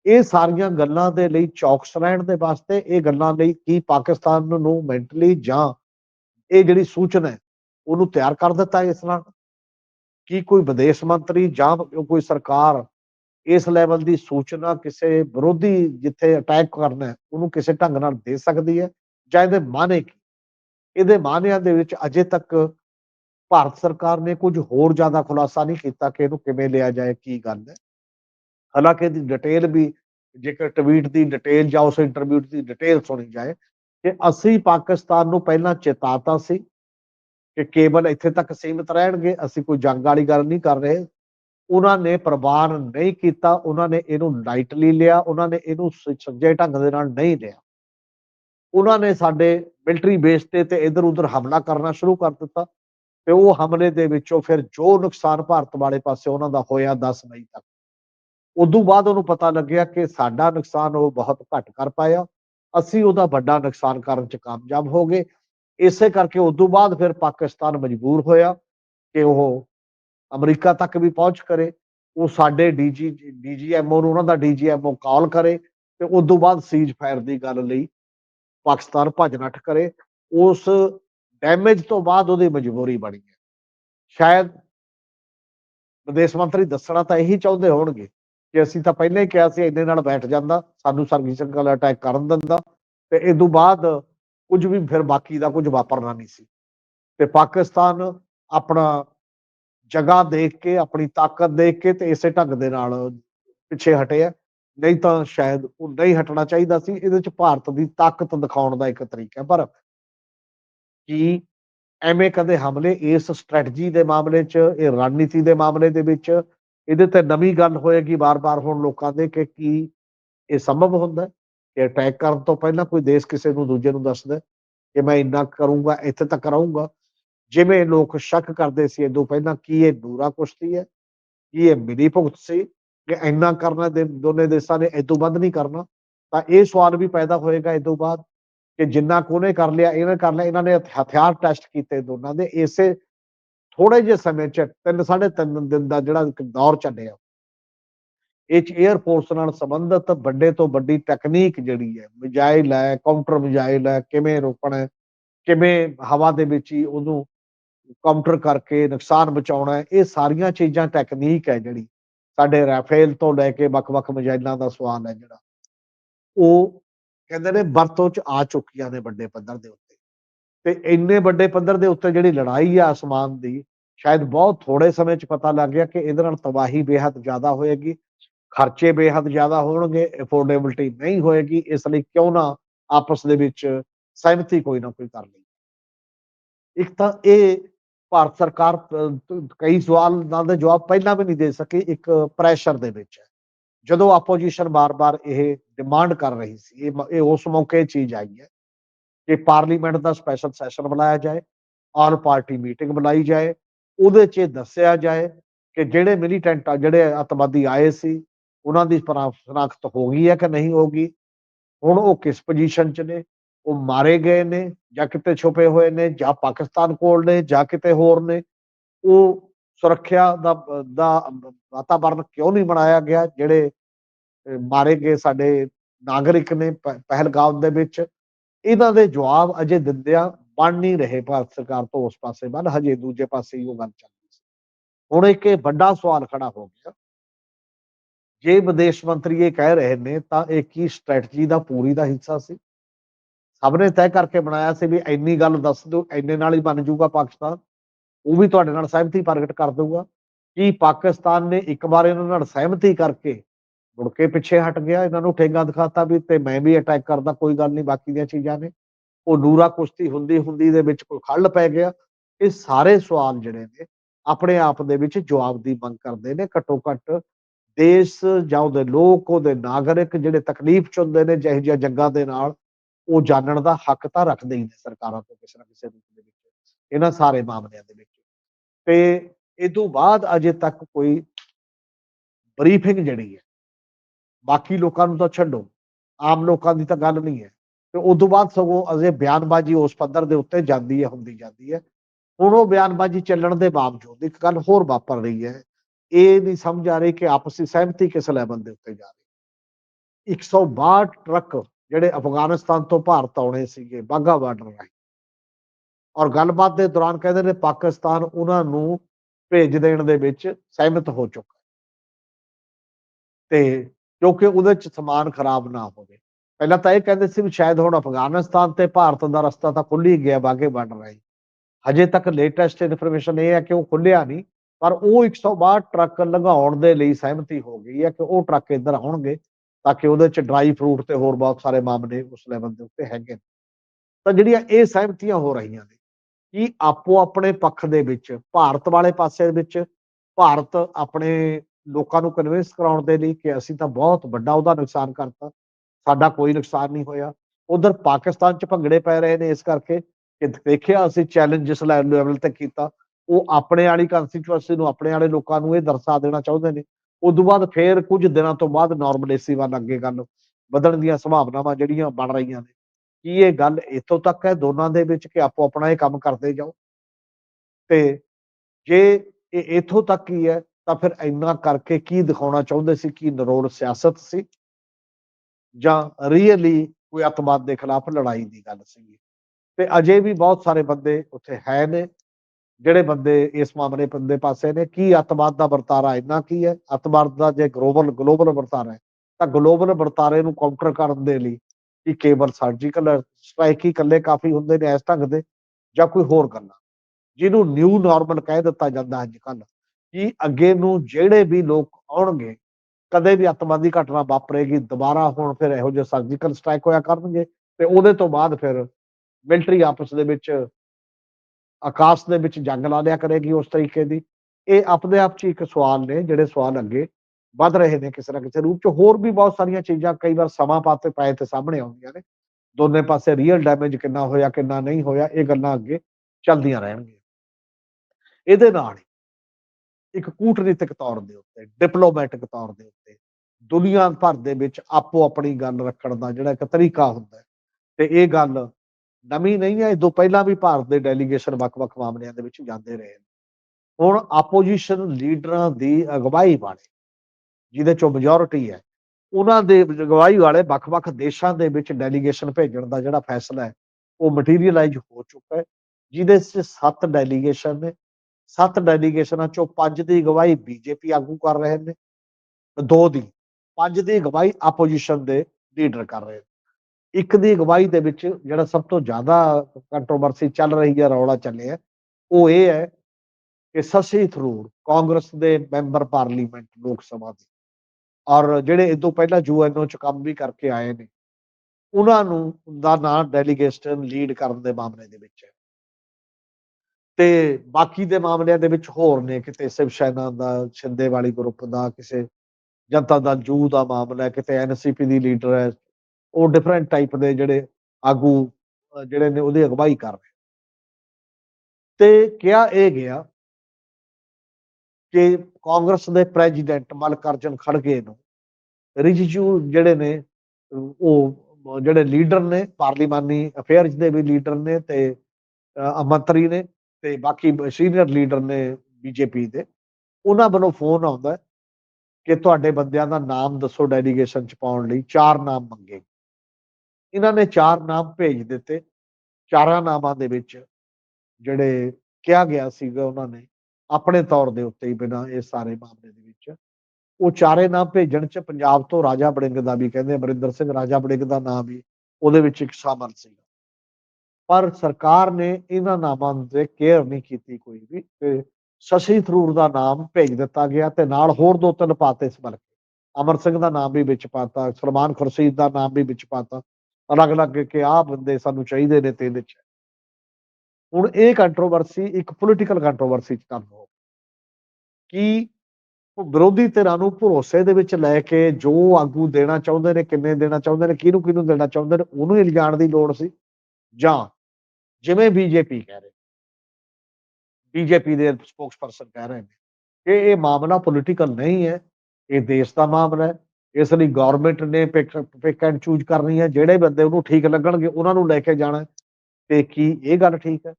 ਇਹ ਸਾਰੀਆਂ ਗੱਲਾਂ ਦੇ ਲਈ ਚੌਕਸ ਰਹਿਣ ਦੇ ਵਾਸਤੇ ਇਹ ਗੱਲਾਂ ਲਈ ਕੀ ਪਾਕਿਸਤਾਨ ਨੂੰ ਮੈਂਟਲੀ ਜਾਂ ਇਹ ਜਿਹੜੀ ਸੂਚਨਾ ਹੈ ਉਹਨੂੰ ਤਿਆਰ ਕਰ ਦਿੱਤਾ ਇਸ ਨਾਲ। ਕੀ ਕੋਈ ਵਿਦੇਸ਼ ਮੰਤਰੀ ਜਾਂ ਕੋਈ ਸਰਕਾਰ ਇਸ ਲੈਵਲ ਦੀ ਸੂਚਨਾ ਕਿਸੇ ਵਿਰੋਧੀ ਜਿੱਥੇ ਅਟੈਕ ਕਰਨਾ ਹੈ, ਉਹਨੂੰ ਕਿਸੇ ਢੰਗ ਨਾਲ ਦੇ ਸਕਦੀ ਹੈ ਜਾਂ ਇਹਦੇ ਮਾਨੇ ਕੀ? ਇਹਦੇ ਮਾਨਿਆਂ ਦੇ ਵਿੱਚ ਅਜੇ ਤੱਕ ਭਾਰਤ ਸਰਕਾਰ ਨੇ ਕੁਝ ਹੋਰ ਜ਼ਿਆਦਾ ਖੁਲਾਸਾ ਨਹੀਂ ਕੀਤਾ ਕਿ ਇਹਨੂੰ ਕਿਵੇਂ ਲਿਆ ਜਾਏ, ਕੀ ਗੱਲ ਹੈ। ਹਾਲਾਂਕਿ ਇਹਦੀ ਡਿਟੇਲ ਵੀ, ਜੇਕਰ ਟਵੀਟ ਦੀ ਡਿਟੇਲ ਜਾਂ ਉਸ ਇੰਟਰਵਿਊ ਦੀ ਡਿਟੇਲ ਸੁਣੀ ਜਾਏ, ਕਿ ਅਸੀਂ ਪਾਕਿਸਤਾਨ ਨੂੰ ਪਹਿਲਾਂ ਚੇਤਾਤਾ ਸੀ ਕਿ ਕੇਵਲ ਇੱਥੇ ਤੱਕ ਸੀਮਿਤ ਰਹਿਣਗੇ, ਅਸੀਂ ਕੋਈ ਜੰਗ ਵਾਲੀ ਗੱਲ ਨਹੀਂ ਕਰ ਰਹੇ। ਉਹਨਾਂ ਨੇ ਪ੍ਰਵਾਨ ਨਹੀਂ ਕੀਤਾ, ਉਹਨਾਂ ਨੇ ਇਹਨੂੰ ਲਾਈਟਲੀ ਲਿਆ, ਉਹਨਾਂ ਨੇ ਇਹਨੂੰ ਸ- ਸੱਜੇ ਢੰਗ ਦੇ ਨਾਲ ਨਹੀਂ ਲਿਆ। ਉਹਨਾਂ ਨੇ ਸਾਡੇ ਮਿਲਟਰੀ ਬੇਸ ਤੇ ਤੇ ਇਧਰ ਉਧਰ ਹਮਲਾ ਕਰਨਾ ਸ਼ੁਰੂ ਕਰ ਦਿੱਤਾ ਤੇ ਉਹ ਹਮਲੇ ਦੇ ਵਿੱਚੋਂ ਫਿਰ ਜੋ ਨੁਕਸਾਨ ਭਾਰਤ ਵਾਲੇ ਪਾਸੇ ਉਹਨਾਂ ਦਾ ਹੋਇਆ 10 ਮਈ ਤੱਕ। ਉਦੋਂ ਬਾਅਦ ਉਹਨੂੰ ਪਤਾ ਲੱਗਿਆ ਕਿ ਸਾਡਾ ਨੁਕਸਾਨ ਉਹ ਬਹੁਤ ਘੱਟ ਕਰ ਪਾਇਆ। ਅਸੀਂ ਉਹਦਾ ਵੱਡਾ ਨੁਕਸਾਨ ਕਰਨ ਚ ਕਾਮਯਾਬ ਹੋ ਗਏ। ਇਸੇ ਕਰਕੇ ਉਦੋਂ ਬਾਅਦ ਫਿਰ ਪਾਕਿਸਤਾਨ ਮਜਬੂਰ ਹੋਇਆ ਕਿ ਉਹ ਅਮਰੀਕਾ ਤੱਕ ਵੀ ਪਹੁੰਚ ਕਰੇ, ਉਹ ਸਾਡੇ ਡੀਜੀ ਡੀਜੀਐਮਓ ਨੂੰ ਉਹਨਾਂ ਦਾ ਡੀਜੀਐਮਓ ਕਾਲ ਕਰੇ ਤੇ ਉਸ ਤੋਂ ਬਾਅਦ ਸੀਜ਼ ਫਾਇਰ ਦੀ ਗੱਲ ਲਈ ਪਾਕਿਸਤਾਨ ਭੱਜ ਨੱਠ ਕਰੇ, ਉਸ ਡੈਮੇਜ ਤੋਂ ਬਾਅਦ ਉਹਦੀ ਮਜਬੂਰੀ ਬਣੀ ਹੈ। ਸ਼ਾਇਦ ਵਿਦੇਸ਼ ਮੰਤਰੀ ਦੱਸਣਾ ਤਾਂ ਇਹੀ ਚਾਹੁੰਦੇ ਹੋਣਗੇ ਕਿ ਅਸੀਂ ਤਾਂ ਪਹਿਲਾਂ ਹੀ ਕਿਹਾ ਸੀ ਇੰਨੇ ਨਾਲ ਬੈਠ ਜਾਂਦਾ, ਸਾਨੂੰ ਸਰਜੀਕਲ ਅਟੈਕ ਕਰਨ ਦਿੰਦਾ ਤੇ ਇਸ ਤੋਂ ਬਾਅਦ ਕੁਝ ਵੀ ਫਿਰ ਬਾਕੀ ਦਾ ਕੁਝ ਵਾਪਰਨਾ ਨਹੀਂ ਸੀ। ਤੇ ਪਾਕਿਸਤਾਨ ਆਪਣਾ ਜਗ੍ਹਾ ਦੇਖ ਕੇ, ਆਪਣੀ ਤਾਕਤ ਦੇਖ ਕੇ ਤੇ ਇਸੇ ਢੰਗ ਦੇ ਨਾਲ ਪਿੱਛੇ ਹਟਿਆ ਨਹੀਂ ਤਾਂ ਸ਼ਾਇਦ ਉਹ ਨਹੀਂ ਹਟਣਾ ਚਾਹੀਦਾ ਸੀ, ਇਹਦੇ ਚ ਭਾਰਤ ਦੀ ਤਾਕਤ ਦਿਖਾਉਣ ਦਾ ਇੱਕ ਤਰੀਕਾ ਪਰ ਕੀ ਐਵੇਂ ਕਦੇ ਹਮਲੇ ਇਸ ਸਟ੍ਰੈਟਜੀ ਦੇ ਮਾਮਲੇ 'ਚ, ਇਹ ਰਣਨੀਤੀ ਦੇ ਮਾਮਲੇ ਦੇ ਵਿੱਚ ਇਹਦੇ ਤੇ ਨਵੀਂ ਗੱਲ ਹੋਏਗੀ ਬਾਰ-ਬਾਰ ਹੁਣ ਲੋਕਾਂ ਦੇ ਕਿ ਕੀ ਇਹ ਸੰਭਵ ਹੁੰਦਾ ਹੈ? ਕਿ ਅਟੈਕ ਕਰਨ ਤੋਂ ਪਹਿਲਾਂ ਕੋਈ ਦੇਸ਼ ਕਿਸੇ ਨੂੰ ਦੂਜੇ ਨੂੰ ਦੱਸਦਾ ਕਿ ਮੈਂ ਇੰਨਾ ਕਰੂੰਗਾ, ਇੱਥੇ ਤੱਕ ਕਰਾਂਗਾ ਜਿਵੇਂ ਲੋਕ ਸ਼ੱਕ ਕਰਦੇ ਸੀ ਇਦੋਂ ਪਹਿਲਾਂ ਕੀ ਇਹ ਦੂਰਾ ਕੁਸ਼ਤੀ ਹੈ? ਕੀ ਇਹ ਮਿਲੀ ਭੁਗਤ ਸੀ? ਕਿ ਇੰਨਾ ਕਰਨਾ ਦੇ ਦੋਨੇ ਦੇਸ਼ਾਂ ਨੇ ਇਦੋਂ ਵੱਧ ਨਹੀਂ ਕਰਨਾ? ਤਾਂ ਇਹ ਸਵਾਲ ਵੀ ਪੈਦਾ ਹੋਏਗਾ ਇਦੋਂ ਬਾਅਦ ਕਿ ਜਿੰਨਾ ਕੋਨੇ ਕਰ ਲਿਆ, ਇਹਨੇ ਕਰ ਲਿਆ, ਇਹਨਾਂ ਨੇ ਹਥਿਆਰ ਟੈਸਟ ਕੀਤੇ ਦੋਨਾਂ ਦੇ। ਇਸੇ ਥੋੜੇ ਜਿਹੇ ਸਮੇਂ ਚ ਤਿੰਨ, ਸਾਢੇ ਤਿੰਨ ਦਿਨ ਦਾ ਜਿਹੜਾ ਦੌਰ ਚੱਲਿਆ। ਇਹ ਚ 에ਅਰ ਫੋਰਸ ਨਾਲ ਸੰਬੰਧਿਤ ਵੱਡੇ ਤੋਂ ਵੱਡੀ ਟੈਕਨੀਕ ਜਿਹੜੀ ਹੈ ਮਿਜ਼ਾਈਲ ਹੈ ਕਾਊਂਟਰ ਮਿਜ਼ਾਈਲ ਹੈ, ਕਿਵੇਂ ਰੋਕਣਾ ਹੈ, ਕਿਵੇਂ ਹਵਾ ਦੇ ਵਿੱਚ ਹੀ ਉਹਨੂੰ ਕਾਊਂਟਰ ਕਰਕੇ ਨੁਕਸਾਨ ਬਚਾਉਣਾ ਹੈ, ਇਹ ਸਾਰੀਆਂ ਚੀਜ਼ਾਂ ਟੈਕਨੀਕ ਹੈ ਜਿਹੜੀ ਸਾਡੇ ਰਾਫੇਲ ਤੋਂ ਲੈ ਕੇ ਵੱਖ-ਵੱਖ ਮਿਜ਼ਾਈਲਾਂ ਦਾ ਸਵਾਲ ਹੈ ਜਿਹੜਾ। ਉਹ ਕਹਿੰਦੇ ਨੇ ਵਰਤੋਂ ਚ ਆ ਚੁੱਕੀਆਂ ਨੇ ਵੱਡੇ ਪੱਧਰ ਦੇ ਉੱਤੇ। ਤੇ ਇੰਨੇ ਵੱਡੇ ਪੱਧਰ ਦੇ ਉੱਤੇ ਜਿਹੜੀ ਲੜਾਈ ਆ ਆਸਮਾਨ ਦੀ, ਸ਼ਾਇਦ ਬਹੁਤ ਥੋੜੇ ਸਮੇਂ ਚ ਪਤਾ ਲੱਗ ਗਿਆ ਕਿ ਇਹਦੇ ਨਾਲ ਤਬਾਹੀ ਬੇਹੱਦ ਜ਼ਿਆਦਾ ਹੋਏਗੀ। ਖਰਚੇ ਬੇਹੱਦ ਜ਼ਿਆਦਾ ਹੋਣਗੇ ਅਫੋਰਡੇਬਿਲਟੀ ਨਹੀਂ ਹੋਏਗੀ, ਇਸ ਲਈ ਕਿਉਂ ਨਾ ਆਪਸ ਦੇ ਵਿੱਚ ਸਹਿਮਤੀ ਕੋਈ ਨਾ ਕੋਈ ਕਰ ਲਈ ਇੱਕ ਤਾਂ ਇਹ ਭਾਰਤ ਸਰਕਾਰ ਕਈ ਸਵਾਲ ਨਾਲ ਦੇ ਜਵਾਬ ਪਹਿਲਾਂ ਵੀ ਨਹੀਂ ਦੇ ਸਕੀ, ਇੱਕ ਪ੍ਰੈਸ਼ਰ ਦੇ ਵਿੱਚ ਹੈ। ਜਦੋਂ ਆਪੋਜੀਸ਼ਨ ਬਾਰ-ਬਾਰ ਇਹ ਡਿਮਾਂਡ ਕਰ ਰਹੀ ਸੀ, ਇਹ ਇਹ ਉਸ ਮੌਕੇ ਚੀਜ਼ ਆਈ ਹੈ ਕਿ ਪਾਰਲੀਮੈਂਟ ਦਾ ਸਪੈਸ਼ਲ ਸੈਸ਼ਨ ਬੁਲਾਇਆ ਜਾਏ ਆਲ ਪਾਰਟੀ ਮੀਟਿੰਗ ਬੁਲਾਈ ਜਾਏ, ਉਹਦੇ 'ਚ ਦੱਸਿਆ ਜਾਏ ਕਿ ਜਿਹੜੇ ਮਿਲੀਟੈਂਟ ਆ, ਜਿਹੜੇ ਅਤਵਾਦੀ ਆਏ ਸੀ ਉਹਨਾਂ ਦੀ ਸ਼ਨਾਖਤ ਹੋ ਗਈ ਹੈ ਕਿ ਨਹੀਂ ਹੋਗੀ ਹੁਣ ਉਹ ਕਿਸ ਪੋਜੀਸ਼ਨ 'ਚ ਨੇ? ਉਹ ਮਾਰੇ ਗਏ ਨੇ ਜਾਂ ਕਿਤੇ ਛੁਪੇ ਹੋਏ ਨੇ ਜਾਂ ਪਾਕਿਸਤਾਨ ਕੋਲ ਨੇ ਜਾਂ ਕਿਤੇ ਹੋਰ ਨੇ? ਉਹ ਸੁਰੱਖਿਆ ਦਾ ਦਾ ਵਾਤਾਵਰਨ ਕਿਉਂ ਨਹੀਂ ਬਣਾਇਆ ਗਿਆ? ਜਿਹੜੇ ਮਾਰੇ ਗਏ ਸਾਡੇ ਨਾਗਰਿਕ ਨੇ ਪਹਿਲਗਾਮ ਦੇ ਵਿੱਚ। ਇਹਨਾਂ ਦੇ ਜਵਾਬ ਅਜੇ ਦਿੰਦਿਆਂ ਬਣ ਨਹੀਂ ਰਹੇ ਭਾਰਤ ਸਰਕਾਰ ਤੋਂ ਉਸ ਪਾਸੇ ਵੱਲ। ਹਜੇ ਦੂਜੇ ਪਾਸੇ ਹੀ ਉਹ ਗੱਲ ਚੱਲ ਰਹੀ ਸੀ। ਹੁਣ ਇੱਕ ਇਹ ਵੱਡਾ ਸਵਾਲ ਖੜਾ ਹੋ ਗਿਆ ਜੇ ਵਿਦੇਸ਼ ਮੰਤਰੀ ਇਹ ਕਹਿ ਰਹੇ ਨੇ, ਤਾਂ ਇਹ ਕੀ ਸਟ੍ਰੈਟਜੀ ਦਾ ਪੂਰੀ ਦਾ ਹਿੱਸਾ ਸੀ? ਸਭ ਨੇ ਤੈਅ ਕਰਕੇ ਬਣਾਇਆ ਸੀ ਵੀ ਇੰਨੀ ਗੱਲ ਦੱਸ ਦਿਓ, ਇੰਨੇ ਨਾਲ ਹੀ ਬਣ ਜਾਊਗਾ ਪਾਕਿਸਤਾਨ। ਉਹ ਵੀ ਤੁਹਾਡੇ ਨਾਲ ਸਹਿਮਤੀ ਪ੍ਰਗਟ ਕਰ ਦੇਊਗਾ। ਕਿ ਪਾਕਿਸਤਾਨ ਨੇ ਇੱਕ ਵਾਰ ਇਹਨਾਂ ਨਾਲ ਸਹਿਮਤੀ ਕਰਕੇ ਮੁੜ ਕੇ ਪਿੱਛੇ ਹਟ ਗਿਆ? ਇਹਨਾਂ ਨੂੰ ਠੇਗਾ ਦਿਖਾਤਾ ਵੀ ਤੇ ਮੈਂ ਵੀ ਅਟੈਕ ਕਰਦਾ, ਕੋਈ ਗੱਲ ਨਹੀਂ, ਬਾਕੀ ਦੀਆਂ ਚੀਜ਼ਾਂ ਨੇ। ਉਹ ਨੂਰਾ ਕੁਸ਼ਤੀ ਹੁੰਦੀ ਹੁੰਦੀ ਦੇ ਵਿੱਚ ਕੋਈ ਖੱਲ ਪੈ ਗਿਆ। ਇਹ ਸਾਰੇ ਸਵਾਲ ਜਿਹੜੇ ਨੇ, ਆਪਣੇ ਆਪ ਦੇ ਵਿੱਚ ਜਵਾਬ ਦੀ ਮੰਗ ਕਰਦੇ ਨੇ ਘੱਟੋ ਘੱਟ ਦੇਸ਼ ਜਾਂ ਉਹਦੇ ਲੋਕ, ਉਹਦੇ ਨਾਗਰਿਕ ਜਿਹੜੇ ਤਕਲੀਫ ਚ ਹੁੰਦੇ ਨੇ, ਜਿਹੋ ਜਿਹੀਆਂ ਜੰਗਾਂ ਦੇ ਨਾਲ, ਉਹ ਜਾਣਨ ਦਾ ਹੱਕ ਤਾਂ ਰੱਖਦੇ ਹੀ ਨੇ ਸਰਕਾਰਾਂ ਤੋਂ ਕਿਸੇ ਨਾ ਕਿਸੇ ਰੂਪ ਦੇ ਵਿੱਚ, ਇਹਨਾਂ ਸਾਰੇ ਮਾਮਲਿਆਂ ਦੇ ਵਿੱਚ। ਤੇ ਇਹ ਤੋਂ ਬਾਅਦ ਅਜੇ ਤੱਕ ਕੋਈ ਬਰੀਫਿੰਗ ਜਿਹੜੀ ਹੈ, ਬਾਕੀ ਲੋਕਾਂ ਨੂੰ ਤਾਂ ਛੱਡੋ, ਆਮ ਲੋਕਾਂ ਦੀ ਤਾਂ ਗੱਲ ਨਹੀਂ ਹੈ। ਤੇ ਉਸ ਤੋਂ ਬਾਅਦ ਸਗੋਂ ਅਜੇ ਬਿਆਨਬਾਜ਼ੀ ਉਸ ਪੱਧਰ ਦੇ ਉੱਤੇ ਜਾਂਦੀ ਹੈ, ਹੁੰਦੀ ਜਾਂਦੀ ਹੈ। ਹੁਣ ਉਹ ਬਿਆਨਬਾਜ਼ੀ ਚੱਲਣ ਦੇ ਬਾਵਜੂਦ ਇੱਕ ਗੱਲ ਹੋਰ ਵਾਪਰ ਰਹੀ ਹੈ ਇਹ ਨਹੀਂ ਸਮਝ ਆ ਰਹੀ ਕਿ ਆਪਸੀ ਸਹਿਮਤੀ ਕਿਸ ਲੈਵਲ ਦੇ ਉੱਤੇ ਜਾ ਰਹੀ 162 ਟਰੱਕ ਜਿਹੜੇ ਅਫਗਾਨਿਸਤਾਨ ਤੋਂ ਭਾਰਤ ਆਉਣੇ ਸੀਗੇ ਬਾਗਾ ਬਾਰਡਰ ਰਾਹੀਂ। ਔਰ ਗੱਲਬਾਤ ਦੇ ਦੌਰਾਨ ਕਹਿੰਦੇ ਨੇ ਪਾਕਿਸਤਾਨ ਉਹਨਾਂ ਨੂੰ ਭੇਜ ਦੇਣ ਦੇ ਵਿੱਚ ਸਹਿਮਤ ਹੋ ਚੁੱਕਾ ਤੇ ਕਿਉਂਕਿ ਉਹਦੇ ਚ ਸਮਾਨ ਖਰਾਬ ਨਾ ਹੋਵੇ। ਪਹਿਲਾਂ ਤਾਂ ਇਹ ਕਹਿੰਦੇ ਸੀ ਵੀ ਸ਼ਾਇਦ ਹੁਣ ਅਫਗਾਨਿਸਤਾਨ ਤੇ ਭਾਰਤ ਦਾ ਰਸਤਾ ਤਾਂ ਖੁੱਲ ਹੀ ਗਿਆ ਬਾਗੇ ਬਾਰਡਰ ਰਾਹੀਂ। ਹਜੇ ਤੱਕ ਲੇਟੈਸਟ ਇਨਫੋਰਮੇਸ਼ਨ ਇਹ ਹੈ ਕਿ ਉਹ ਖੁੱਲਿਆ ਨਹੀਂ। ਪਰ ਉਹ 162 ਟਰੱਕ ਲੰਘਾਉਣ ਦੇ ਲਈ ਸਹਿਮਤੀ ਹੋ ਗਈ ਹੈ ਕਿ ਉਹ ਟਰੱਕ ਇੱਧਰ ਆਉਣਗੇ ਤਾਂ ਕਿ ਉਹਦੇ ਚ ਡਰਾਈ ਫਰੂਟ ਤੇ ਹੋਰ ਬਹੁਤ ਸਾਰੇ ਮਾਮਲੇ ਉਸ ਲੈਵਲ ਦੇ ਉੱਤੇ ਹੈਗੇ ਤਾਂ ਜਿਹੜੀਆਂ ਇਹ ਸਹਿਮਤੀਆਂ ਹੋ ਰਹੀਆਂ ਨੇ ਕਿ ਆਪੋ ਆਪਣੇ ਪੱਖ ਦੇ ਵਿੱਚ, ਭਾਰਤ ਵਾਲੇ ਪਾਸੇ ਵਿੱਚ, ਭਾਰਤ ਆਪਣੇ ਲੋਕਾਂ ਨੂੰ ਕਨਵਿੰਸ ਕਰਾਉਣ ਦੇ ਲਈ ਕਿ ਅਸੀਂ ਤਾਂ ਬਹੁਤ ਵੱਡਾ ਉਹਦਾ ਨੁਕਸਾਨ ਕਰਤਾ, ਸਾਡਾ ਕੋਈ ਨੁਕਸਾਨ ਨਹੀਂ ਹੋਇਆ। ਉਧਰ ਪਾਕਿਸਤਾਨ ਚ ਭੰਗੜੇ ਪੈ ਰਹੇ ਨੇ ਇਸ ਕਰਕੇ ਕਿ ਦੇਖਿਆ ਅਸੀਂ ਚੈਲੰਜ ਜਿਸ ਲੈਵਲ ਤੇ ਕੀਤਾ ਉਹ ਆਪਣੇ ਵਾਲੀ ਕੰਸਟੀਚੁਐਂਸੀ ਨੂੰ, ਆਪਣੇ ਵਾਲੇ ਲੋਕਾਂ ਨੂੰ ਇਹ ਦਰਸਾ ਦੇਣਾ ਚਾਹੁੰਦੇ ਨੇ। ਉਸ ਤੋਂ ਬਾਅਦ ਫੇਰ ਕੁਝ ਦਿਨਾਂ ਤੋਂ ਬਾਅਦ ਨਾਰਮਲੇਸੀ ਵੱਲ ਅੱਗੇ ਗੱਲ, ਵਧਣ ਦੀਆਂ ਸੰਭਾਵਨਾਵਾਂ ਜਿਹੜੀਆਂ ਬਣ ਰਹੀਆਂ ਨੇ। ਕੀ ਇਹ ਗੱਲ ਇੱਥੋਂ ਤੱਕ ਹੈ ਦੋਨਾਂ ਦੇ ਵਿੱਚ ਕਿ ਆਪੋ ਆਪਣਾ ਇਹ ਕੰਮ ਕਰਦੇ ਜਾਓ? ਤੇ ਜੇ ਇਹ ਇੱਥੋਂ ਤੱਕ ਹੀ ਹੈ, ਤਾਂ ਫਿਰ ਇੰਨਾ ਕਰਕੇ ਕੀ ਦਿਖਾਉਣਾ ਚਾਹੁੰਦੇ ਸੀ? ਕਿ ਨਰੋੜ ਸਿਆਸਤ ਸੀ? ਜਾਂ ਰੀਅਲੀ ਕੋਈ ਅੱਤਵਾਦ ਦੇ ਖਿਲਾਫ ਲੜਾਈ ਦੀ ਗੱਲ ਸੀ ਤੇ ਅਜੇ ਵੀ ਬਹੁਤ ਸਾਰੇ ਬੰਦੇ ਉੱਥੇ ਹੈ ਨੇ। ਜਿਹੜੇ ਬੰਦੇ ਇਸ ਮਾਮਲੇ ਦੇ ਪਾਸੇ ਨੇ, ਕੀ ਅੱਤਵਾਦ ਦਾ ਵਰਤਾਰਾ ਇੰਨਾ ਕੀ ਹੈ? ਅੱਤਵਾਦ ਦਾ ਜੇ ਗਲੋਬਲ ਗਲੋਬਲ ਵਰਤਾਰਾ ਹੈ, ਤਾਂ ਗਲੋਬਲ ਵਰਤਾਰੇ ਨੂੰ ਕਾਊਂਟਰ ਕਰਨ ਦੇ ਲਈ ਕਿ ਕੇਵਲ ਸਰਜੀਕਲ ਸਟ੍ਰਾਈਕ ਹੀ ਇਕੱਲੇ ਕਾਫੀ ਹੁੰਦੇ ਨੇ ਇਸ ਢੰਗ ਦੇ ਜਾਂ ਕੋਈ ਹੋਰ ਗੱਲਾਂ? ਜਿਹਨੂੰ ਨਿਊ ਨਾਰਮਲ ਕਹਿ ਦਿੱਤਾ ਜਾਂਦਾ ਅੱਜ ਕੱਲ ਕਿ ਅੱਗੇ ਨੂੰ ਜਿਹੜੇ ਵੀ ਲੋਕ ਆਉਣਗੇ, ਕਦੇ ਵੀ ਅੱਤਵਾਦੀ ਘਟਨਾ ਵਾਪਰੇਗੀ, ਦੁਬਾਰਾ ਹੁਣ ਫਿਰ ਇਹੋ ਜਿਹੇ ਸਰਜੀਕਲ ਸਟ੍ਰਾਈਕ ਹੋਇਆ ਕਰਨਗੇ, ਤੇ ਉਹਦੇ ਤੋਂ ਬਾਅਦ ਫਿਰ ਮਿਲਟਰੀ ਆਪਸ ਦੇ ਵਿੱਚ ਆਕਾਸ਼ ਦੇ ਵਿੱਚ ਜੰਗ ਲਾ ਲਿਆ ਕਰੇਗੀ ਉਸ ਤਰੀਕੇ ਦੀ। ਇਹ ਆਪਣੇ ਆਪ 'ਚ ਇੱਕ ਸਵਾਲ ਨੇ, ਜਿਹੜੇ ਸਵਾਲ ਅੱਗੇ ਵੱਧ ਰਹੇ ਨੇ ਕਿਸੇ ਨਾ ਕਿਸੇ ਰੂਪ 'ਚ। ਹੋਰ ਵੀ ਬਹੁਤ ਸਾਰੀਆਂ ਚੀਜ਼ਾਂ ਕਈ ਵਾਰ ਸਮਾਂ ਪਾਤੇ ਪਏ ਤੇ ਸਾਹਮਣੇ ਆਉਂਦੀਆਂ ਨੇ। ਦੋਨੇ ਪਾਸੇ ਰੀਅਲ ਡੈਮੇਜ ਕਿੰਨਾ ਹੋਇਆ, ਕਿੰਨਾ ਨਹੀਂ ਹੋਇਆ, ਇਹ ਗੱਲਾਂ ਅੱਗੇ ਚੱਲਦੀਆਂ ਰਹਿਣਗੀਆਂ। ਇਹਦੇ ਨਾਲ ਇੱਕ ਕੂਟਨੀਤਿਕ ਤੌਰ ਦੇ ਉੱਤੇ ਡਿਪਲੋਮੈਟਿਕ ਤੌਰ ਦੇ ਉੱਤੇ ਦੁਨੀਆ ਭਰ ਦੇ ਵਿੱਚ ਆਪੋ ਆਪਣੀ ਗੱਲ ਰੱਖਣ ਦਾ ਜਿਹੜਾ ਇੱਕ ਤਰੀਕਾ ਹੁੰਦਾ ਤੇ ਇਹ ਗੱਲ ਨਵੀਂ ਨਹੀਂ ਹੈ ਇਹ ਤੋਂ ਪਹਿਲਾਂ ਵੀ ਭਾਰਤ ਦੇ ਡੈਲੀਗੇਸ਼ਨ ਵੱਖ-ਵੱਖ ਮਾਮਲਿਆਂ ਦੇ ਵਿੱਚ ਜਾਂਦੇ ਰਹੇ ਨੇ। ਹੁਣ ਆਪੋਜੀਸ਼ਨ ਲੀਡਰਾਂ ਦੀ ਅਗਵਾਈ ਵਾਲੇ, ਜਿਹਦੇ ਚੋਂ ਮੈਜੋਰਿਟੀ ਹੈ, ਉਹਨਾਂ ਦੇ ਅਗਵਾਈ ਵਾਲੇ ਵੱਖ-ਵੱਖ ਦੇਸ਼ਾਂ ਦੇ ਵਿੱਚ ਡੈਲੀਗੇਸ਼ਨ ਭੇਜਣ ਦਾ ਜਿਹੜਾ ਫੈਸਲਾ ਹੈ, ਉਹ ਮਟੀਰੀਅਲਾਈਜ਼ ਹੋ ਚੁੱਕਾ ਹੈ, ਜਿਹਦੇ ਵਿੱਚ 7 ਡੈਲੀਗੇਸ਼ਨ ਨੇ। 7 ਡੈਲੀਗੇਸ਼ਨਾਂ ਚੋਂ 5 ਦੀ ਅਗਵਾਈ ਬੀਜੇਪੀ ਆਗੂ ਕਰ ਰਹੇ ਨੇ, ਦੋ ਦੀ 5 ਦੀ ਅਗਵਾਈ ਆਪੋਜੀਸ਼ਨ ਦੇ ਲੀਡਰ ਕਰ ਰਹੇ ਨੇ। ਇੱਕ ਦੀ ਅਗਵਾਈ ਦੇ ਵਿੱਚ ਜਿਹੜਾ ਸਭ ਤੋਂ ਜ਼ਿਆਦਾ ਕੰਟਰੋਵਰਸੀ ਚੱਲ ਰਹੀ ਹੈ, ਰੌਲਾ ਚੱਲਿਆ ਉਹ ਇਹ ਹੈ ਕਿ ਸਸੀ ਥਰੂਰ ਕਾਂਗਰਸ ਦੇ ਮੈਂਬਰ ਪਾਰਲੀਮੈਂਟ, ਲੋਕ ਸਭਾ ਦੇ। ਔਰ ਜਿਹੜੇ ਇਹ ਤੋਂ ਪਹਿਲਾਂ ਯੂਐਨਓ ਚ ਕੰਮ ਵੀ ਕਰਕੇ ਆਏ ਨੇ, ਉਹਨਾਂ ਨੂੰ, ਦਾ ਨਾਂ ਡੈਲੀਗੇਸ਼ਨ ਲੀਡ ਕਰਨ ਦੇ ਮਾਮਲੇ ਦੇ ਵਿੱਚ ਹੈ। ਤੇ ਬਾਕੀ ਦੇ ਮਾਮਲਿਆਂ ਦੇ ਵਿੱਚ ਹੋਰ ਨੇ, ਕਿਤੇ ਸ਼ਿਵ ਸੈਨਾ ਦਾ ਛਿੰਦੇ ਵਾਲੀ ਗਰੁੱਪ ਦਾ, ਕਿਸੇ ਜਨਤਾ ਦਲ ਜੂ ਦਾ ਮਾਮਲਾ ਹੈ, ਕਿਤੇ ਐਨਸੀਪੀ ਦੀ ਲੀਡਰ ਹੈ ਉਹ ਡਿਫਰੈਂਟ ਟਾਈਪ ਦੇ ਜਿਹੜੇ ਆਗੂ ਜਿਹੜੇ ਨੇ ਉਹਦੀ ਅਗਵਾਈ ਕਰ ਰਹੇ ਤੇ ਕਿਹਾ ਇਹ ਗਿਆ ਕਿ ਕਾਂਗਰਸ ਦੇ ਪ੍ਰੈਜ਼ੀਡੈਂਟ ਮਲਕਾਰਜਨ ਖੜਗੇ ਨੂੰ ਰਿਜੀਜੂ ਜਿਹੜੇ ਨੇ, ਉਹ ਜਿਹੜੇ ਲੀਡਰ ਨੇ, ਪਾਰਲੀਮਾਨੀ ਅਫੇਅਰਸ ਦੇ ਵੀ ਲੀਡਰ ਨੇ ਤੇ ਮੰਤਰੀ ਨੇ ਤੇ ਬਾਕੀ ਸੀਨੀਅਰ ਲੀਡਰ ਨੇ ਬੀਜੇਪੀ ਦੇ, ਉਹਨਾਂ ਵੱਲੋਂ ਫੋਨ ਆਉਂਦਾ ਕਿ ਤੁਹਾਡੇ ਬੰਦਿਆਂ ਦਾ ਨਾਮ ਦੱਸੋ ਡੈਲੀਗੇਸ਼ਨ ਚ ਪਾਉਣ ਲਈ, ਚਾਰ ਨਾਮ ਮੰਗੇ। ਇਹਨਾਂ ਨੇ ਚਾਰ ਨਾਮ ਭੇਜ ਦਿੱਤੇ। ਚਾਰਾਂ ਨਾਮਾਂ ਦੇ ਵਿੱਚ ਜਿਹੜੇ ਕਿਹਾ ਗਿਆ ਸੀਗਾ ਉਹਨਾਂ ਨੇ ਆਪਣੇ ਤੌਰ ਦੇ ਉੱਤੇ ਹੀ ਬਿਨਾਂ ਇਹ ਸਾਰੇ ਮਾਮਲੇ ਦੇ ਵਿੱਚ। ਉਹ ਚਾਰੇ ਨਾਮ ਭੇਜਣ ਚ ਪੰਜਾਬ ਤੋਂ ਰਾਜਾ ਬੜਿੰਗ ਦਾ ਵੀ ਕਹਿੰਦੇ ਅਮਰਿੰਦਰ ਸਿੰਘ ਰਾਜਾ ਬੜਿੰਗ ਦਾ ਨਾਮ ਵੀ ਉਹਦੇ ਵਿੱਚ ਇੱਕ ਸ਼ਾਮਲ ਸੀਗਾ। ਪਰ ਸਰਕਾਰ ਨੇ ਇਹਨਾਂ ਨਾਮਾਂ ਦੇ ਕੇਅਰ ਨਹੀਂ ਕੀਤੀ ਕੋਈ ਵੀ ਤੇ ਸ਼ਸ਼ੀ ਥਰੂਰ ਦਾ ਨਾਮ ਭੇਜ ਦਿੱਤਾ ਗਿਆ ਤੇ ਨਾਲ ਹੋਰ ਦੋ ਤਿੰਨ ਪਾਤੇ ਇਸ ਬਲਕੇ ਅਮਰ ਸਿੰਘ ਦਾ ਨਾਮ ਵੀ ਵਿੱਚ ਪਾਤਾ, ਸਲਮਾਨ ਖੁਰਸ਼ੀਦ ਦਾ ਨਾਮ ਵੀ ਵਿੱਚ ਪਾਤਾ। ਅਲੱਗ-ਅਲੱਗ ਕਿ ਆਹ ਬੰਦੇ ਸਾਨੂੰ ਚਾਹੀਦੇ ਨੇ ਤੇ ਇਹਦੇ ਚ। ਹੁਣ ਇਹ ਕੰਟਰੋਵਰਸੀ ਇੱਕ ਪੋਲੀਟੀਕਲ ਕੰਟਰੋਵਰਸੀ ਚ ਕੰਮ ਹੋ ਕਿ ਵਿਰੋਧੀ ਧਿਰਾਂ ਨੂੰ ਭਰੋਸੇ ਦੇ ਵਿੱਚ ਲੈ ਕੇ ਜੋ ਆਗੂ ਦੇਣਾ ਚਾਹੁੰਦੇ ਨੇ, ਕਿੰਨੇ ਦੇਣਾ ਚਾਹੁੰਦੇ ਨੇ, ਕਿਹਨੂੰ ਕਿਹਨੂੰ ਦੇਣਾ ਚਾਹੁੰਦੇ ਨੇ, ਉਹਨੂੰ ਹੀ ਲਿਜਾਣ ਦੀ ਲੋੜ ਸੀ? ਜਾਂ ਜਿਵੇਂ ਬੀਜੇਪੀ ਕਹਿ ਰਹੇ। ਬੀਜੇਪੀ ਦੇ ਸਪੋਕਸਪਰਸਨ ਕਹਿ ਰਹੇ ਨੇ ਕਿ ਇਹ ਮਾਮਲਾ ਪੋਲੀਟੀਕਲ ਨਹੀਂ ਹੈ, ਇਹ ਦੇਸ਼ ਦਾ ਮਾਮਲਾ ਹੈ। ਇਸ ਲਈ ਗਵਰਨਮੈਂਟ ਨੇ ਪਿਕ ਪਿਕ ਐਂਡ ਚੂਜ਼ ਕਰਨੀ ਹੈ, ਜਿਹੜੇ ਬੰਦੇ ਉਹਨੂੰ ਠੀਕ ਲੱਗਣਗੇ, ਉਹਨਾਂ ਨੂੰ ਲੈ ਕੇ ਜਾਣਾ ਤੇ ਕੀ ਇਹ ਗੱਲ ਠੀਕ ਹੈ?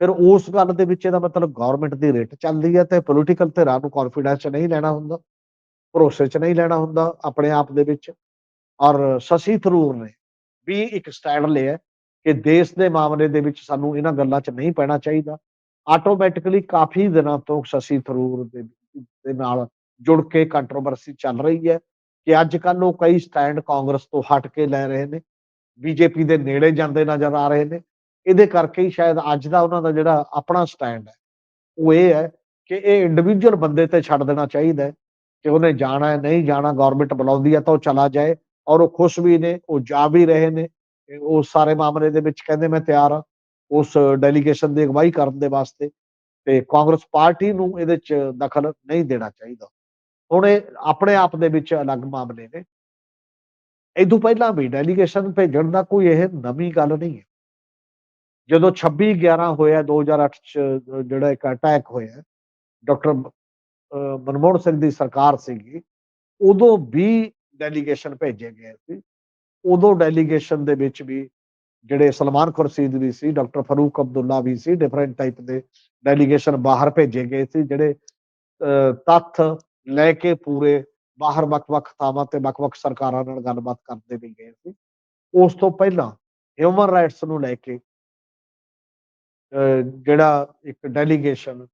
ਫਿਰ ਉਸ ਗੱਲ ਦੇ ਵਿੱਚ ਇਹਦਾ ਮਤਲਬ ਗਵਰਨਮੈਂਟ ਦੀ ਰੇਟ ਚੱਲਦੀ ਹੈ ਤੇ ਪੋਲੀਟੀਕਲ ਧਿਰਾਂ ਨੂੰ ਕੌਨਫੀਡੈਂਸ ਨਹੀਂ ਲੈਣਾ ਹੁੰਦਾ, ਭਰੋਸੇ 'ਚ ਨਹੀਂ ਲੈਣਾ ਹੁੰਦਾ ਆਪਣੇ ਆਪ ਦੇ ਵਿੱਚ। ਔਰ ਸ਼ਸ਼ੀ ਥਰੂਰ ਨੇ ਵੀ ਇੱਕ ਸਟੈਂਡ ਲਿਆ ਕਿ ਦੇਸ਼ ਦੇ ਮਾਮਲੇ ਦੇ ਵਿੱਚ ਸਾਨੂੰ ਇਹਨਾਂ ਗੱਲਾਂ 'ਚ ਨਹੀਂ ਪੈਣਾ ਚਾਹੀਦਾ। ਆਟੋਮੈਟਿਕਲੀ ਕਾਫੀ ਦਿਨਾਂ ਤੋਂ ਸ਼ਸ਼ੀ ਥਰੂਰ ਦੇ ਨਾਲ ਜੁੜ ਕੇ ਕੰਟਰੋਵਰਸੀ ਚੱਲ ਰਹੀ ਹੈ। ਕਿ ਅੱਜ ਕੱਲ ਉਹ ਕਈ ਸਟੈਂਡ ਕਾਂਗਰਸ ਤੋਂ ਹਟ ਕੇ ਲੈ ਰਹੇ ਨੇ, ਬੀਜੇਪੀ ਦੇ ਨੇੜੇ ਜਾਂਦੇ ਨਜ਼ਰ ਆ ਰਹੇ ਨੇ। ਇਹਦੇ ਕਰਕੇ ਹੀ ਸ਼ਾਇਦ ਅੱਜ ਦਾ ਉਹਨਾਂ ਦਾ ਜਿਹੜਾ ਆਪਣਾ ਸਟੈਂਡ ਹੈ, ਉਹ ਇਹ ਹੈ ਕਿ ਇਹ ਇੰਡੀਵਿਜੂਅਲ ਬੰਦੇ ਤੇ ਛੱਡ ਦੇਣਾ ਚਾਹੀਦਾ ਕਿ ਉਹਨੇ ਜਾਣਾ ਹੈ, ਨਹੀਂ ਜਾਣਾ ਗਵਰਨਮੈਂਟ ਬੁਲਾਉਂਦੀ ਹੈ ਤਾਂ ਉਹ ਚਲਾ ਜਾਏ ਔਰ ਉਹ ਖੁਸ਼ ਵੀ ਨੇ, ਉਹ ਜਾ ਵੀ ਰਹੇ ਨੇ। ਉਹ ਸਾਰੇ ਮਾਮਲੇ ਦੇ ਵਿੱਚ ਕਹਿੰਦੇ ਮੈਂ ਤਿਆਰ ਹਾਂ, ਉਸ ਡੈਲੀਗੇਸ਼ਨ ਦੀ ਅਗਵਾਈ ਕਰਨ ਦੇ ਵਾਸਤੇ ਤੇ ਕਾਂਗਰਸ ਪਾਰਟੀ ਨੂੰ ਇਹਦੇ ਚ ਦਖਲ ਨਹੀਂ ਦੇਣਾ ਚਾਹੀਦਾ। ਹੁਣ ਇਹ ਆਪਣੇ ਆਪ ਦੇ ਵਿੱਚ ਅਲੱਗ ਮਾਮਲੇ ਨੇ। ਇਦੋਂ ਪਹਿਲਾਂ ਵੀ ਡੈਲੀਗੇਸ਼ਨ ਭੇਜਣ ਦਾ ਕੋਈ ਇਹ ਨਵੀਂ ਗੱਲ ਨਹੀਂ ਹੈ। ਜਦੋਂ 26 11 ਹੋਇਆ 2008 ਚ ਜਿਹੜਾ ਇੱਕ ਅਟੈਕ ਹੋਇਆ ਡਾਕਟਰ ਮਨਮੋਹਨ ਸਿੰਘ ਦੀ ਸਰਕਾਰ ਸੀਗੀ, ਉਦੋਂ ਵੀ ਡੈਲੀਗੇਸ਼ਨ ਭੇਜੇ ਗਏ ਸੀ। ਉਦੋਂ ਡੈਲੀਗੇਸ਼ਨ ਦੇ ਵਿੱਚ ਵੀ ਜਿਹੜੇ ਸਲਮਾਨ ਖੁਰਸ਼ੀਦ ਵੀ ਸੀ ਡਾਕਟਰ ਫਰੂਕ ਅਬਦੁੱਲਾ ਵੀ ਸੀ ਡਿਫਰੈਂਟ ਟਾਈਪ ਦੇ ਡੈਲੀਗੇਸ਼ਨ ਬਾਹਰ ਭੇਜੇ ਗਏ ਸੀ, ਜਿਹੜੇ ਤੱਥ ਲੈ ਕੇ ਪੂਰੇ ਬਾਹਰ ਵੱਖ-ਵੱਖ ਥਾਵਾਂ ਤੇ ਵੱਖ-ਵੱਖ ਸਰਕਾਰਾਂ ਨਾਲ ਗੱਲਬਾਤ ਕਰਦੇ ਵੀ ਗਏ ਸੀ। ਉਸ ਤੋਂ ਪਹਿਲਾਂ ਹਿਊਮਨ ਰਾਈਟਸ ਨੂੰ ਲੈ ਕੇ ਜਿਹੜਾ ਇੱਕ ਡੈਲੀਗੇਸ਼ਨ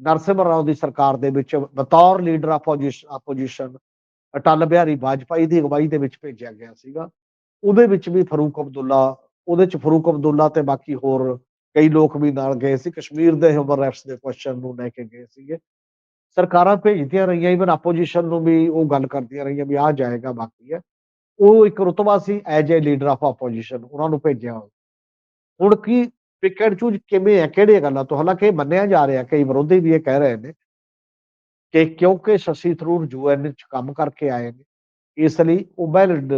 ਨਰਸਿਮਹਾ ਰਾਓ ਦੀ ਸਰਕਾਰ ਦੇ ਵਿੱਚ ਬਤੌਰ leader opposition opposition Atal Bihari Vajpayee ਦੀ ਅਗਵਾਈ ਦੇ ਵਿੱਚ ਭੇਜਿਆ ਗਿਆ ਸੀਗਾ। ਉਹਦੇ ਵਿੱਚ ਵੀ ਫਰੂਕ ਅਬਦੁੱਲਾ, ਉਹਦੇ ਚ ਫਰੂਕ ਅਬਦੁੱਲਾ ਤੇ ਬਾਕੀ ਹੋਰ ਕਈ ਲੋਕ ਵੀ ਨਾਲ ਗਏ ਸੀ। ਕਸ਼ਮੀਰ ਦੇ ਹਿਊਮਨ ਰਾਈਟਸ ਦੇ ਕੁਐਸਚਨ ਨੂੰ ਲੈ ਕੇ ਗਏ ਸੀਗੇ। ਸਰਕਾਰਾਂ ਭੇਜਦੀਆਂ ਰਹੀਆਂ ਇਵਨ ਆਪੋਜੀਸ਼ਨ ਨੂੰ ਵੀ ਉਹ ਗੱਲ ਕਰਦੀਆਂ ਰਹੀਆਂ ਵੀ ਆ ਜਾਏਗਾ, ਬਾਕੀ ਹੈ। ਉਹ ਇੱਕ ਰੁਤਬਾ ਸੀ as a leader of opposition ਉਹਨਾਂ ਨੂੰ ਭੇਜਿਆ ਹੁਣ ਕੀ ਪਿਕ ਐਂਡ ਚੂਜ਼ ਕਿਵੇਂ ਹੈ, ਕਿਹੜੀਆਂ ਗੱਲਾਂ ਤੋਂ? ਹਾਲਾਂਕਿ ਮੰਨਿਆ ਜਾ ਰਿਹਾ ਕਈ ਵਿਰੋਧੀ ਵੀ ਇਹ ਕਹਿ ਰਹੇ ਨੇ ਕਿ ਕਿਉਂਕਿ ਸ਼ਸ਼ੀ ਥਰੂਰ ਯੂਐਨ ਚ ਕੰਮ ਕਰਕੇ ਆਏ ਨੇ, ਇਸ ਲਈ ਉਹ ਵੈਲਿਡ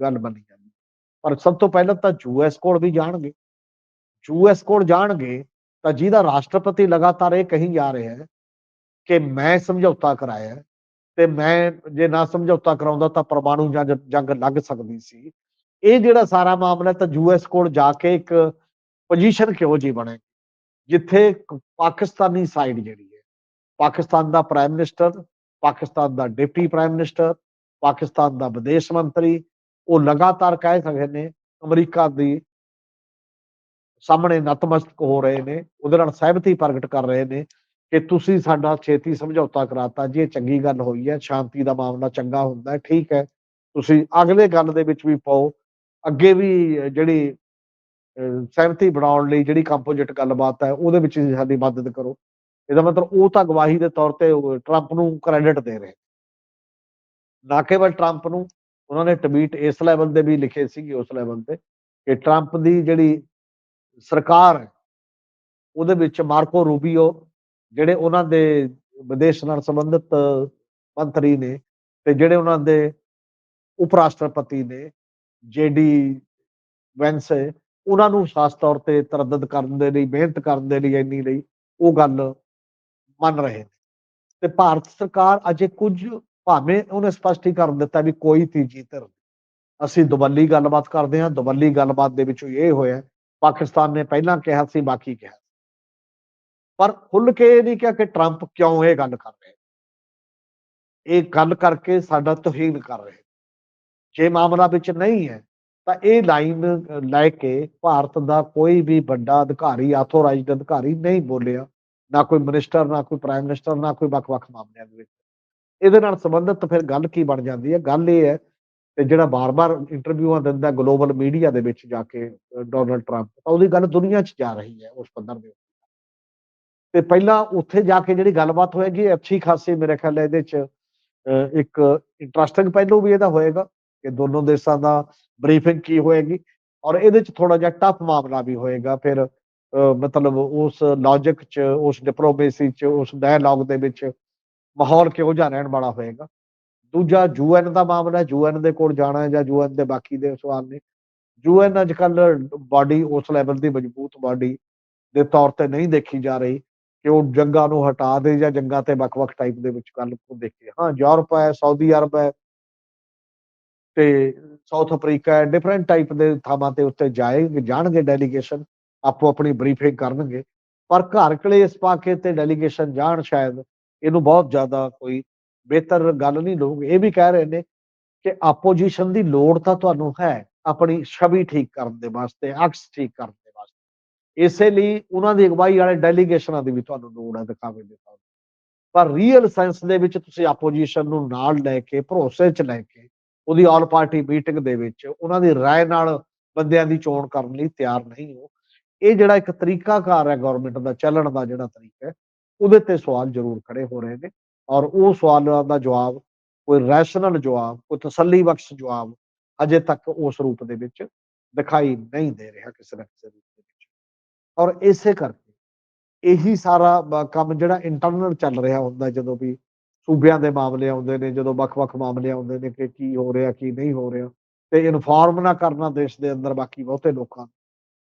ਗੱਲ ਬਣੀ ਜਾਂਦੀ। ਪਰ ਸਭ ਤੋਂ ਪਹਿਲਾਂ ਤਾਂ ਯੂਐਸ ਕੋਲ ਵੀ ਜਾਣਗੇ। ਯੂਐਸ ਕੋਲ ਜਾਣਗੇ ਤਾਂ ਜਿਹਦਾ ਰਾਸ਼ਟਰਪਤੀ ਲਗਾਤਾਰ ਇਹ ਕਹੀ ਜਾ ਰਿਹਾ ਹੈ ਕਿ ਮੈਂ ਸਮਝੌਤਾ ਕਰਾਇਆ ਤੇ ਮੈਂ ਜੇ ਨਾ ਸਮਝੌਤਾ ਕਰਾਉਂਦਾ ਤਾਂ ਪਰਮਾਣੂ ਜੰਗ ਲੱਗ ਸਕਦੀ ਸੀ। ਇਹ ਜਿਹੜਾ ਸਾਰਾ ਮਾਮਲਾ ਤਾਂ ਯੂਐਸ ਕੋਲ ਜਾ ਕੇ ਇੱਕ ਪੋਜੀਸ਼ਨ ਕਿਹੋ ਜੀ ਬਣੇ? ਜਿੱਥੇ ਪਾਕਿਸਤਾਨੀ ਸਾਈਡ ਜਿਹੜੀ ਹੈ, ਪਾਕਿਸਤਾਨ ਦਾ ਪ੍ਰਾਈਮ ਮਿਨਿਸਟਰ ਪਾਕਿਸਤਾਨ ਦਾ ਡਿਪਟੀ ਪ੍ਰਾਈਮ ਮਿਨਿਸਟਰ ਪਾਕਿਸਤਾਨ ਦਾ ਵਿਦੇਸ਼ ਮੰਤਰੀ, ਉਹ ਲਗਾਤਾਰ ਕਹਿ ਸਕਦੇ ਨੇ, ਅਮਰੀਕਾ ਦੀ ਸਾਹਮਣੇ ਨਤਮਸਤਕ ਹੋ ਰਹੇ ਨੇ, ਉਹਦੇ ਨਾਲ ਸਹਿਮਤੀ ਪ੍ਰਗਟ ਕਰ ਰਹੇ ਨੇ ਕਿ ਤੁਸੀਂ ਸਾਡਾ ਛੇਤੀ ਸਮਝੌਤਾ ਕਰਾਤਾ ਜੀ, ਇਹ ਚੰਗੀ ਗੱਲ ਹੋਈ ਹੈ, ਸ਼ਾਂਤੀ ਦਾ ਮਾਮਲਾ ਚੰਗਾ ਹੁੰਦਾ ਹੈ, ਠੀਕ ਹੈ। ਤੁਸੀਂ ਅਗਲੇ ਗੱਲ ਦੇ ਵਿੱਚ ਵੀ ਪਾਓ, ਅੱਗੇ ਵੀ ਜਿਹੜੀ ਸਹਿਮਤੀ ਬਣਾਉਣ ਲਈ ਜਿਹੜੀ ਕੰਪੋਜਿਟ ਗੱਲਬਾਤ ਹੈ, ਉਹਦੇ ਵਿੱਚ ਸਾਡੀ ਮਦਦ ਕਰੋ। ਇਹਦਾ ਮਤਲਬ ਉਹ ਤਾਂ ਗਵਾਹੀ ਦੇ ਤੌਰ ਤੇ ਟਰੰਪ ਨੂੰ ਕ੍ਰੈਡਿਟ ਦੇ ਰਹੇ। ਨਾ ਕੇਵਲ ਟਰੰਪ ਨੂੰ, ਉਹਨਾਂ ਨੇ ਟਵੀਟ ਇਸ ਲੈਵਲ ਤੇ ਵੀ ਲਿਖੇ ਸੀਗੇ, ਉਸ ਲੈਵਲ ਤੇ, ਕਿ ਟਰੰਪ ਦੀ ਜਿਹੜੀ ਸਰਕਾਰ ਉਹਦੇ ਵਿੱਚ ਮਾਰਕੋ ਰੂਬੀਓ ਜਿਹੜੇ ਉਹਨਾਂ ਦੇ ਵਿਦੇਸ਼ ਨਾਲ ਸੰਬੰਧਿਤ ਮੰਤਰੀ ਨੇ ਤੇ ਜਿਹੜੇ ਉਹਨਾਂ ਦੇ ਉਪ ਰਾਸ਼ਟਰਪਤੀ ਨੇ, ਜੇਡੀ ਵੈਂਸ, ਉਹਨਾਂ ਨੂੰ ਖਾਸ ਤੌਰ ਤੇ ਤਰਦਦ ਕਰਨ ਦੇ ਲਈ, ਮਿਹਨਤ ਕਰਨ ਦੇ ਲਈ ਇੰਨੀ ਲਈ ਉਹ ਗੱਲ ਮੰਨ ਰਹੇ ਨੇ। ਤੇ ਭਾਰਤ ਸਰਕਾਰ ਅਜੇ ਕੁਝ ਭਾਵੇਂ ਉਹਨੇ ਸਪਸ਼ਟੀਕਰਨ ਦਿੱਤਾ ਵੀ ਕੋਈ ਤੀਜੀ ਧਿਰ ਅਸੀਂ ਦੁਬੱਲੀ ਗੱਲਬਾਤ ਕਰਦੇ ਹਾਂ ਦੁਬੱਲੀ ਗੱਲਬਾਤ ਦੇ ਵਿੱਚ ਇਹ ਹੋਇਆ, ਪਾਕਿਸਤਾਨ ਨੇ ਪਹਿਲਾਂ ਕਿਹਾ ਸੀ, ਬਾਕੀ ਕਿਹਾ ਪਰ ਖੁੱਲ ਕੇ ਇਹ ਨਹੀਂ ਕਿਹਾ ਕਿ ਟਰੰਪ ਕਿਉਂ ਇਹ ਗੱਲ ਕਰ ਰਿਹਾ ਇਹ ਗੱਲ ਕਰਕੇ ਸਾਡਾ ਤੋਹੀਨ ਕਰ ਰਹੇ ਜੇ ਮਾਮਲਾ ਵਿੱਚ ਨਹੀਂ ਹੈ, ਤਾਂ ਇਹ ਲਾਈਨ ਲੈ ਕੇ ਭਾਰਤ ਦਾ ਕੋਈ ਵੀ ਵੱਡਾ ਅਧਿਕਾਰੀ ਆਥੋਰਾਈਜ਼ਡ ਅਧਿਕਾਰੀ ਨਹੀਂ ਬੋਲਿਆ। ਨਾ ਕੋਈ ਮਿਨਿਸਟਰ ਨਾ ਕੋਈ ਪ੍ਰਾਈਮ ਮਿਨਿਸਟਰ ਨਾ ਕੋਈ ਵੱਖ-ਵੱਖ ਮਾਮਲਿਆਂ ਦੇ ਵਿੱਚ। ਇਹਦੇ ਨਾਲ ਸੰਬੰਧਿਤ ਫਿਰ ਗੱਲ ਕੀ ਬਣ ਜਾਂਦੀ ਹੈ? ਗੱਲ ਇਹ ਹੈ ਤੇ ਜਿਹੜਾ ਬਾਰ-ਬਾਰ ਇੰਟਰਵਿਊਆਂ ਦਿੰਦਾ ਗਲੋਬਲ ਮੀਡੀਆ ਦੇ ਵਿੱਚ ਜਾ ਕੇ ਡੋਨਲਡ ਟਰੰਪ ਤਾਂ ਉਹਦੀ ਗੱਲ ਦੁਨੀਆ 'ਚ ਜਾ ਰਹੀ ਹੈ ਉਸ ਪੱਧਰ ਦੇ ਤੇ ਪਹਿਲਾਂ ਉੱਥੇ ਜਾ ਕੇ ਜਿਹੜੀ ਗੱਲਬਾਤ ਹੋਏਗੀ ਅੱਛੀ ਖਾਸੀ ਮੇਰੇ ਖਿਆਲ ਇਹਦੇ 'ਚ ਇੱਕ ਇੰਟਰਸਟਿੰਗ ਪਹਿਲੂ ਵੀ ਇਹਦਾ ਹੋਏਗਾ ਕਿ ਦੋਨੋਂ ਦੇਸ਼ਾਂ ਦਾ ਬਰੀਫਿੰਗ ਕੀ ਹੋਏਗੀ ਔਰ ਇਹਦੇ 'ਚ ਥੋੜਾ ਜਿਹਾ ਟਫ ਮਾਮਲਾ ਵੀ ਹੋਏਗਾ। ਫਿਰ ਮਤਲਬ ਉਸ ਲੌਜੀਕ 'ਚ, ਉਸ ਡਿਪਲੋਮੇਸੀ 'ਚ, ਉਸ ਡਾਇਲੌਗ ਦੇ ਵਿੱਚ ਮਾਹੌਲ ਕਿਹੋ ਜਿਹਾ ਰਹਿਣ ਵਾਲਾ ਹੋਏਗਾ। ਦੂਜਾ ਯੂਐਨ ਦਾ ਮਾਮਲਾ ਯੂਐਨ ਦੇ ਕੋਲ ਜਾਣਾ ਹੈ ਜਾਂ ਯੂਐਨ ਦੇ ਬਾਕੀ ਦੇ ਸਵਾਲ ਨੇ। ਯੂਐਨ ਅੱਜ ਕੱਲ ਬਾਡੀ ਉਸ ਲੈਵਲ ਦੀ ਮਜ਼ਬੂਤ ਬਾਡੀ ਦੇ ਤੌਰ ਤੇ ਨਹੀਂ ਦੇਖੀ ਜਾ ਰਹੀ। ਕਿ ਉਹ ਜੰਗਾਂ ਨੂੰ ਹਟਾ ਦੇ ਜਾਂ ਜੰਗਾਂ ਤੇ ਵੱਖ-ਵੱਖ ਟਾਈਪ ਦੇ ਵਿੱਚ ਗੱਲ ਨੂੰ ਦੇਖੇ। ਹਾਂ, ਯੂਰਪ ਹੈ, ਸਾਊਦੀ ਅਰਬ ਹੈ ਤੇ ਸਾਊਥ ਅਫਰੀਕਾ ਹੈ ਡਿਫਰੈਂਟ ਟਾਈਪ ਦੇ ਥਾਵਾਂ ਤੇ ਉੱਤੇ ਜਾਏਗੇ ਜਾਣਗੇ ਡੈਲੀਗੇਸ਼ਨ ਆਪੋ ਆਪਣੀ ਬਰੀਫਿੰਗ ਕਰਨਗੇ। ਪਰ ਘਰ ਕਲੇਸ਼ ਪਾ ਕੇ ਤੇ ਡੈਲੀਗੇਸ਼ਨ ਜਾਣ ਸ਼ਾਇਦ ਇਹਨੂੰ ਬਹੁਤ ਜ਼ਿਆਦਾ ਕੋਈ ਬਿਹਤਰ ਗੱਲ ਨਹੀਂ ਲੋਕ ਇਹ ਵੀ ਕਹਿ ਰਹੇ ਨੇ ਕਿ ਆਪੋਜੀਸ਼ਨ ਦੀ ਲੋੜ ਤਾਂ ਤੁਹਾਨੂੰ ਹੈ, ਆਪਣੀ ਛਵੀ ਠੀਕ ਕਰਨ ਦੇ ਵਾਸਤੇ, ਅਕਸ ਠੀਕ ਕਰਨ ਇਸੇ ਲਈ ਉਹਨਾਂ ਦੀ ਅਗਵਾਈ ਵਾਲੇ ਡੈਲੀਗੇਸ਼ਨਾਂ ਦੀ ਵੀ ਤੁਹਾਨੂੰ ਲੋੜ ਹੈ ਦਿਖਾਵੇ ਦੇ ਤੌਰ ਤੇ। ਪਰ ਰੀਅਲ ਸੈਂਸ ਦੇ ਵਿੱਚ ਤੁਸੀਂ ਆਪੋਜੀਸ਼ਨ ਨੂੰ ਨਾਲ ਲੈ ਕੇ ਭਰੋਸੇ 'ਚ ਲੈ ਕੇ ਉਹਦੀ ਆਲ ਪਾਰਟੀ ਮੀਟਿੰਗ ਦੇ ਵਿੱਚ ਉਹਨਾਂ ਦੀ رائے ਨਾਲ ਬੰਦਿਆਂ ਦੀ ਚੋਣ ਕਰਨ ਲਈ ਤਿਆਰ ਨਹੀਂ ਹੋ ਇਹ ਜਿਹੜਾ ਇੱਕ ਤਰੀਕਾਕਾਰ ਹੈ ਗਵਰਨਮੈਂਟ ਦਾ ਚੱਲਣ ਦਾ ਜਿਹੜਾ ਤਰੀਕਾ ਹੈ ਉਹਦੇ ਤੇ ਸਵਾਲ ਜ਼ਰੂਰ ਖੜੇ ਹੋ ਰਹੇ ਨੇ ਔਰ ਉਹ ਸਵਾਲਾਂ ਦਾ ਜਵਾਬ ਕੋਈ ਰੈਸ਼ਨਲ ਜਵਾਬ ਕੋਈ ਤਸੱਲੀ ਬਖਸ਼ ਜਵਾਬ ਅਜੇ ਤੱਕ ਉਸ ਰੂਪ ਦੇ ਵਿੱਚ ਦਿਖਾਈ ਨਹੀਂ ਦੇ ਰਿਹਾ ਕਿਸੇ ਨਾ ਕਿਸੇ ਰੂਪ ਦੇ ਵਿੱਚ ਔਰ ਇਸੇ ਕਰਕੇ ਇਹੀ ਸਾਰਾ ਕੰਮ ਜਿਹੜਾ ਇੰਟਰਨਲ ਚੱਲ ਰਿਹਾ ਹੁੰਦਾ ਜਦੋਂ ਵੀ ਸੂਬਿਆਂ ਦੇ ਮਾਮਲੇ ਆਉਂਦੇ ਨੇ, ਜਦੋਂ ਵੱਖ-ਵੱਖ ਮਾਮਲੇ ਆਉਂਦੇ ਨੇ ਕਿ ਕੀ ਹੋ ਰਿਹਾ, ਕੀ ਨਹੀਂ ਹੋ ਰਿਹਾ ਤੇ ਇਨਫੋਰਮ ਨਾ ਕਰਨਾ ਦੇਸ਼ ਦੇ ਅੰਦਰ ਬਾਕੀ ਬਹੁਤੇ ਲੋਕਾਂ ਨੂੰ।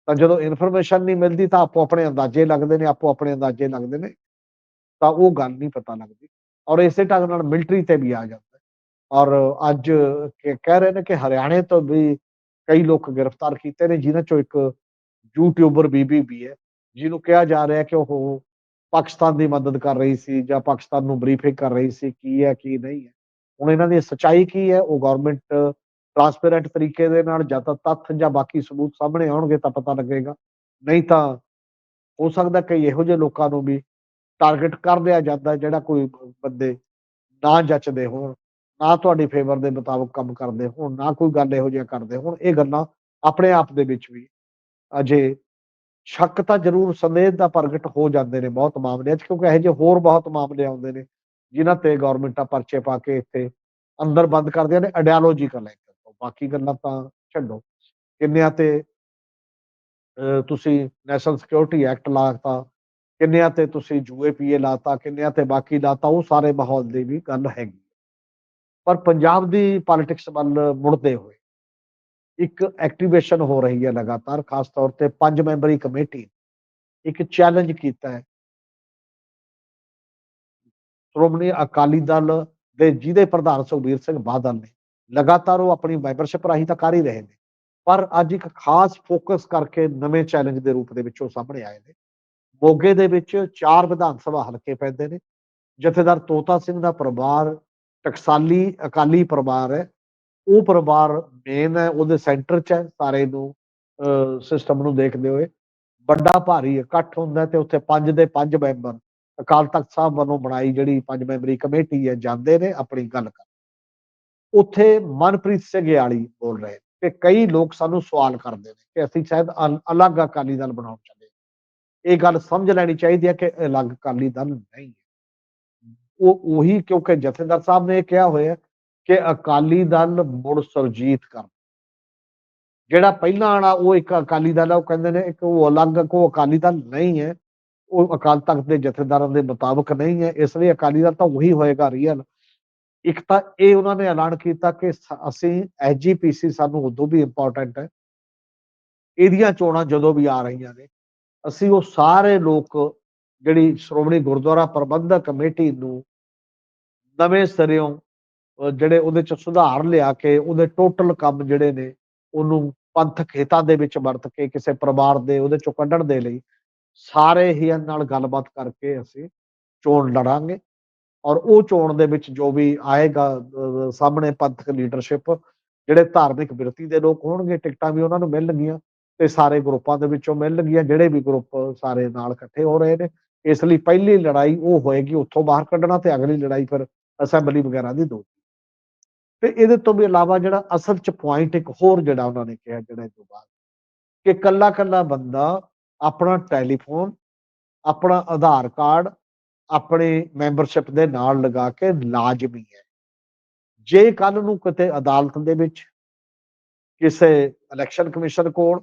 ਤਾਂ ਜਦੋਂ ਇਨਫੋਰਮੇਸ਼ਨ ਨਹੀਂ ਮਿਲਦੀ ਤਾਂ ਆਪੋ ਆਪਣੇ ਅੰਦਾਜ਼ੇ ਲੱਗਦੇ ਨੇ, ਆਪੋ ਆਪਣੇ ਅੰਦਾਜ਼ੇ ਲੱਗਦੇ ਨੇ ਤਾਂ ਉਹ ਗੱਲ ਨਹੀਂ ਪਤਾ ਲੱਗਦੀ ਔਰ ਇਸੇ ਢੰਗ ਨਾਲ ਮਿਲਟਰੀ ਤੇ ਵੀ ਆ ਜਾਂਦਾ ਔਰ ਅੱਜ ਕਹਿ ਰਹੇ ਨੇ ਕਿ ਹਰਿਆਣੇ ਤੋਂ ਵੀ ਕਈ ਲੋਕ ਗ੍ਰਿਫਤਾਰ ਕੀਤੇ ਨੇ, ਜਿਨ੍ਹਾਂ ਚੋਂ ਇੱਕ ਯੂਟਿਊਬਰ ਬੀਬੀ ਵੀ ਹੈ, ਜਿਹਨੂੰ ਕਿਹਾ ਜਾ ਰਿਹਾ ਕਿ ਉਹ ਪਾਕਿਸਤਾਨ ਦੀ ਮਦਦ ਕਰ ਰਹੀ ਸੀ ਜਾਂ ਪਾਕਿਸਤਾਨ ਨੂੰ ਬਰੀਫਿੰਗ ਕਰ ਰਹੀ ਸੀ ਕੀ ਹੈ, ਕੀ ਨਹੀਂ ਹੈ। ਹੁਣ ਇਹਨਾਂ ਦੀ ਸਚਾਈ ਕੀ ਹੈ, ਉਹ ਗਵਰਨਮੈਂਟ ਟ੍ਰਾਂਸਪੇਰੈਂਟ ਤਰੀਕੇ ਦੇ ਨਾਲ ਜਾਂ ਤਾਂ ਤੱਥ ਜਾਂ ਬਾਕੀ ਸਬੂਤ ਸਾਹਮਣੇ ਆਉਣਗੇ ਤਾਂ ਪਤਾ ਲੱਗੇਗਾ। ਨਹੀਂ ਤਾਂ ਹੋ ਸਕਦਾ ਕਿ ਇਹੋ ਜਿਹੇ ਲੋਕਾਂ ਨੂੰ ਵੀ ਟਾਰਗੇਟ ਕਰ ਲਿਆ ਜਾਂਦਾ ਜਿਹੜਾ ਕੋਈ ਬੰਦੇ ਨਾ ਜੱਚਦੇ ਹੋਣ, ਨਾ ਤੁਹਾਡੀ ਫੇਵਰ ਦੇ ਮੁਤਾਬਕ ਕੰਮ ਕਰਦੇ ਹੋਣ, ਨਾ ਕੋਈ ਗੱਲ ਇਹੋ ਜਿਹਾ ਕਰਦੇ ਹੋਣ। ਇਹ ਗੱਲਾਂ ਆਪਣੇ ਆਪ ਦੇ ਵਿੱਚ ਵੀ ਅਜੇ ਸ਼ੱਕ ਤਾਂ ਜ਼ਰੂਰ ਸੰਦੇਹ ਦਾ ਪ੍ਰਗਟ ਹੋ ਜਾਂਦੇ ਨੇ ਬਹੁਤ ਮਾਮਲਿਆਂ 'ਚ ਕਿਉਂਕਿ ਇਹੋ ਜਿਹੇ ਹੋਰ ਬਹੁਤ ਮਾਮਲੇ ਆਉਂਦੇ ਨੇ ਜਿਨ੍ਹਾਂ ਤੇ ਗਵਰਨਮੈਂਟਾਂ ਪਰਚੇ ਪਾ ਕੇ ਇੱਥੇ ਅੰਦਰ ਬੰਦ ਕਰਦੀਆਂ ਨੇ ਆਈਡੀਓਲੋਜੀਕਲ ਹੈ ਬਾਕੀ ਗੱਲਾਂ ਤਾਂ ਛੱਡੋ। ਕਿੰਨਿਆਂ ਤੇ ਤੁਸੀਂ ਨੈਸ਼ਨਲ ਸਿਕਿਉਰਿਟੀ ਐਕਟ ਲਾਤਾ, ਕਿੰਨਿਆਂ ਤੇ ਤੁਸੀਂ ਜੂਏ ਪੀਏ ਲਾਤਾ, ਕਿੰਨਿਆਂ ਤੇ ਬਾਕੀ ਲਾਤਾ, ਉਹ ਸਾਰੇ ਮਾਹੌਲ ਦੀ ਵੀ ਗੱਲ ਹੈਗੀ। ਪਰ ਪੰਜਾਬ ਦੀ ਪੋਲਿਟਿਕਸ ਵੱਲ ਮੁੜਦੇ ਹੋਏ ਇੱਕ ਐਕਟੀਵੇਸ਼ਨ ਹੋ ਰਹੀ ਹੈ ਲਗਾਤਾਰ, ਖਾਸ ਤੌਰ ਤੇ ਪੰਜ ਮੈਂਬਰੀ ਕਮੇਟੀ ਇੱਕ ਚੈਲੰਜ ਕੀਤਾ ਹੈ। ਸ਼੍ਰੋਮਣੀ ਅਕਾਲੀ ਦਲ ਦੇ ਜਿਹਦੇ ਪ੍ਰਧਾਨ ਸੁਖਬੀਰ ਸਿੰਘ ਬਾਦਲ ਨੇ ਲਗਾਤਾਰ ਉਹ ਆਪਣੀ ਮੈਂਬਰਸ਼ਿਪ ਰਾਹੀਂ ਤਾਂ ਕਰ ਹੀ ਰਹੇ ਨੇ, ਪਰ ਅੱਜ ਇੱਕ ਖਾਸ ਫੋਕਸ ਕਰਕੇ ਨਵੇਂ ਚੈਲੰਜ ਦੇ ਰੂਪ ਦੇ ਵਿੱਚ ਉਹ ਸਾਹਮਣੇ ਆਏ ਨੇ। ਮੋਗੇ ਦੇ ਵਿੱਚ ਚਾਰ ਵਿਧਾਨ ਸਭਾ ਹਲਕੇ ਪੈਂਦੇ ਨੇ, ਜਥੇਦਾਰ ਤੋਤਾ ਸਿੰਘ ਦਾ ਪਰਿਵਾਰ, ਟਕਸਾਲੀ ਅਕਾਲੀ ਪਰਿਵਾਰ ਹੈ ਉਹ ਪਰਿਵਾਰ ਮੇਨ ਹੈ, ਉਹਦੇ ਸੈਂਟਰ 'ਚ ਹੈ ਸਾਰੇ ਨੂੰ ਸਿਸਟਮ ਨੂੰ ਦੇਖਦੇ ਹੋਏ। ਵੱਡਾ ਭਾਰੀ ਇਕੱਠ ਹੁੰਦਾ ਤੇ ਉੱਥੇ ਪੰਜ ਦੇ ਪੰਜ ਮੈਂਬਰ, ਅਕਾਲ ਤਖਤ ਸਾਹਿਬ ਵੱਲੋਂ ਬਣਾਈ ਜਿਹੜੀ ਪੰਜ ਮੈਂਬਰੀ ਕਮੇਟੀ ਹੈ, ਜਾਂਦੇ ਨੇ ਆਪਣੀ ਗੱਲ ਕਰ ਉੱਥੇ ਮਨਪ੍ਰੀਤ ਸਿੰਘ ਯਾਲੀ ਬੋਲ ਰਹੇ ਤੇ ਕਈ ਲੋਕ ਸਾਨੂੰ ਸਵਾਲ ਕਰਦੇ ਨੇ ਕਿ ਅਸੀਂ ਸ਼ਾਇਦ ਅਲੱਗ ਅਕਾਲੀ ਦਲ ਬਣਾਉਣ ਚਾਹੁੰਦੇ ਇਹ ਗੱਲ ਸਮਝ ਲੈਣੀ ਚਾਹੀਦੀ ਹੈ ਕਿ ਅਲੱਗ ਅਕਾਲੀ ਦਲ ਨਹੀਂ ਹੈ। ਉਹ ਉਹੀ ਕਿਉਂਕਿ ਜਥੇਦਾਰ ਸਾਹਿਬ ਨੇ ਇਹ ਕਿਹਾ ਹੋਇਆ ਕਿ ਅਕਾਲੀ ਦਲ ਮੁੜ ਸਰਜੀਤ ਕਰ ਜਿਹੜਾ ਪਹਿਲਾਂ ਵਾਲਾ ਉਹ ਇੱਕ ਅਕਾਲੀ ਦਲ ਹੈ ਉਹ ਕਹਿੰਦੇ ਨੇ ਇੱਕ ਉਹ ਅਲੱਗ ਕੋ ਅਕਾਲੀ ਦਲ ਨਹੀਂ ਹੈ। ਉਹ ਅਕਾਲ ਤਖਤ ਦੇ ਜਥੇਦਾਰਾਂ ਦੇ ਮੁਤਾਬਕ ਨਹੀਂ ਹੈ। ਇਸ ਲਈ ਅਕਾਲੀ ਦਲ ਤਾਂ ਉਹੀ ਹੋਏਗਾ ਰੀਅਲ ਇੱਕ ਤਾਂ ਇਹ ਉਹਨਾਂ ਨੇ ਐਲਾਨ ਕੀਤਾ ਕਿ ਅਸੀਂ ਐਸਜੀਪੀਸੀ ਸਾਨੂੰ ਉਦੋਂ ਵੀ ਇੰਪੋਰਟੈਂਟ ਹੈ। ਇਹਦੀਆਂ ਚੋਣਾਂ ਜਦੋਂ ਵੀ ਆ ਰਹੀਆਂ ਨੇ, ਅਸੀਂ ਉਹ ਸਾਰੇ ਲੋਕ ਜਿਹੜੀ ਸ਼੍ਰੋਮਣੀ ਗੁਰਦੁਆਰਾ ਪ੍ਰਬੰਧਕ ਕਮੇਟੀ ਨੂੰ ਨਵੇਂ ਸਿਰਿਓਂ ਜਿਹੜੇ ਉਹਦੇ ਚ ਸੁਧਾਰ ਲਿਆ ਕੇ ਉਹਦੇ ਟੋਟਲ ਕੰਮ ਜਿਹੜੇ ਨੇ, ਉਹਨੂੰ ਪੰਥਕ ਹਿੱਤਾਂ ਦੇ ਵਿੱਚ ਵਰਤ ਕੇ ਕਿਸੇ ਪਰਿਵਾਰ ਦੇ ਉਹਦੇ ਚੋਂ ਕੱਢਣ ਦੇ ਲਈ ਸਾਰੇ ਹੀ ਨਾਲ ਗੱਲਬਾਤ ਕਰਕੇ ਅਸੀਂ ਚੋਣ ਲੜਾਂਗੇ। ਔਰ ਉਹ ਚੋਣ ਦੇ ਵਿੱਚ ਜੋ ਵੀ ਆਏਗਾ ਸਾਹਮਣੇ ਪੰਥਕ ਲੀਡਰਸ਼ਿਪ ਜਿਹੜੇ ਧਾਰਮਿਕ ਵਿਰਤੀ ਦੇ ਲੋਕ ਹੋਣਗੇ, ਟਿਕਟਾਂ ਵੀ ਉਹਨਾਂ ਨੂੰ ਮਿਲਣਗੀਆਂ ਤੇ ਸਾਰੇ ਗਰੁੱਪਾਂ ਦੇ ਵਿੱਚੋਂ ਮਿਲਣਗੀਆਂ, ਜਿਹੜੇ ਵੀ ਗਰੁੱਪ ਸਾਰੇ ਨਾਲ ਇਕੱਠੇ ਹੋ ਰਹੇ ਨੇ। ਇਸ ਲਈ ਪਹਿਲੀ ਲੜਾਈ ਉਹ ਹੋਏਗੀ, ਉੱਥੋਂ ਬਾਹਰ ਕੱਢਣਾ ਤੇ ਅਗਲੀ ਲੜਾਈ ਫਿਰ ਅਸੈਂਬਲੀ ਵਗੈਰਾ ਦੀ ਦੋ ਤੇ ਇਹਦੇ ਤੋਂ ਵੀ ਇਲਾਵਾ ਜਿਹੜਾ ਅਸਲ ਚ ਪੁਆਇੰਟ ਇੱਕ ਹੋਰ ਜਿਹੜਾ ਉਹਨਾਂ ਨੇ ਕਿਹਾ ਜਿਹੜਾ ਇਸ ਤੋਂ ਬਾਅਦ ਕਿ ਕੱਲਾ ਕੱਲਾ ਬੰਦਾ ਆਪਣਾ ਟੈਲੀਫੋਨ ਆਪਣਾ ਆਧਾਰ ਕਾਰਡ, ਆਪਣੀ ਮੈਂਬਰਸ਼ਿਪ ਦੇ ਨਾਲ ਲਗਾ ਕੇ ਲਾਜ਼ਮੀ ਹੈ। ਜੇ ਕੱਲ ਨੂੰ ਕਿਤੇ ਅਦਾਲਤ ਦੇ ਵਿੱਚ, ਕਿਸੇ ਇਲੈਕਸ਼ਨ ਕਮਿਸ਼ਨ ਕੋਲ,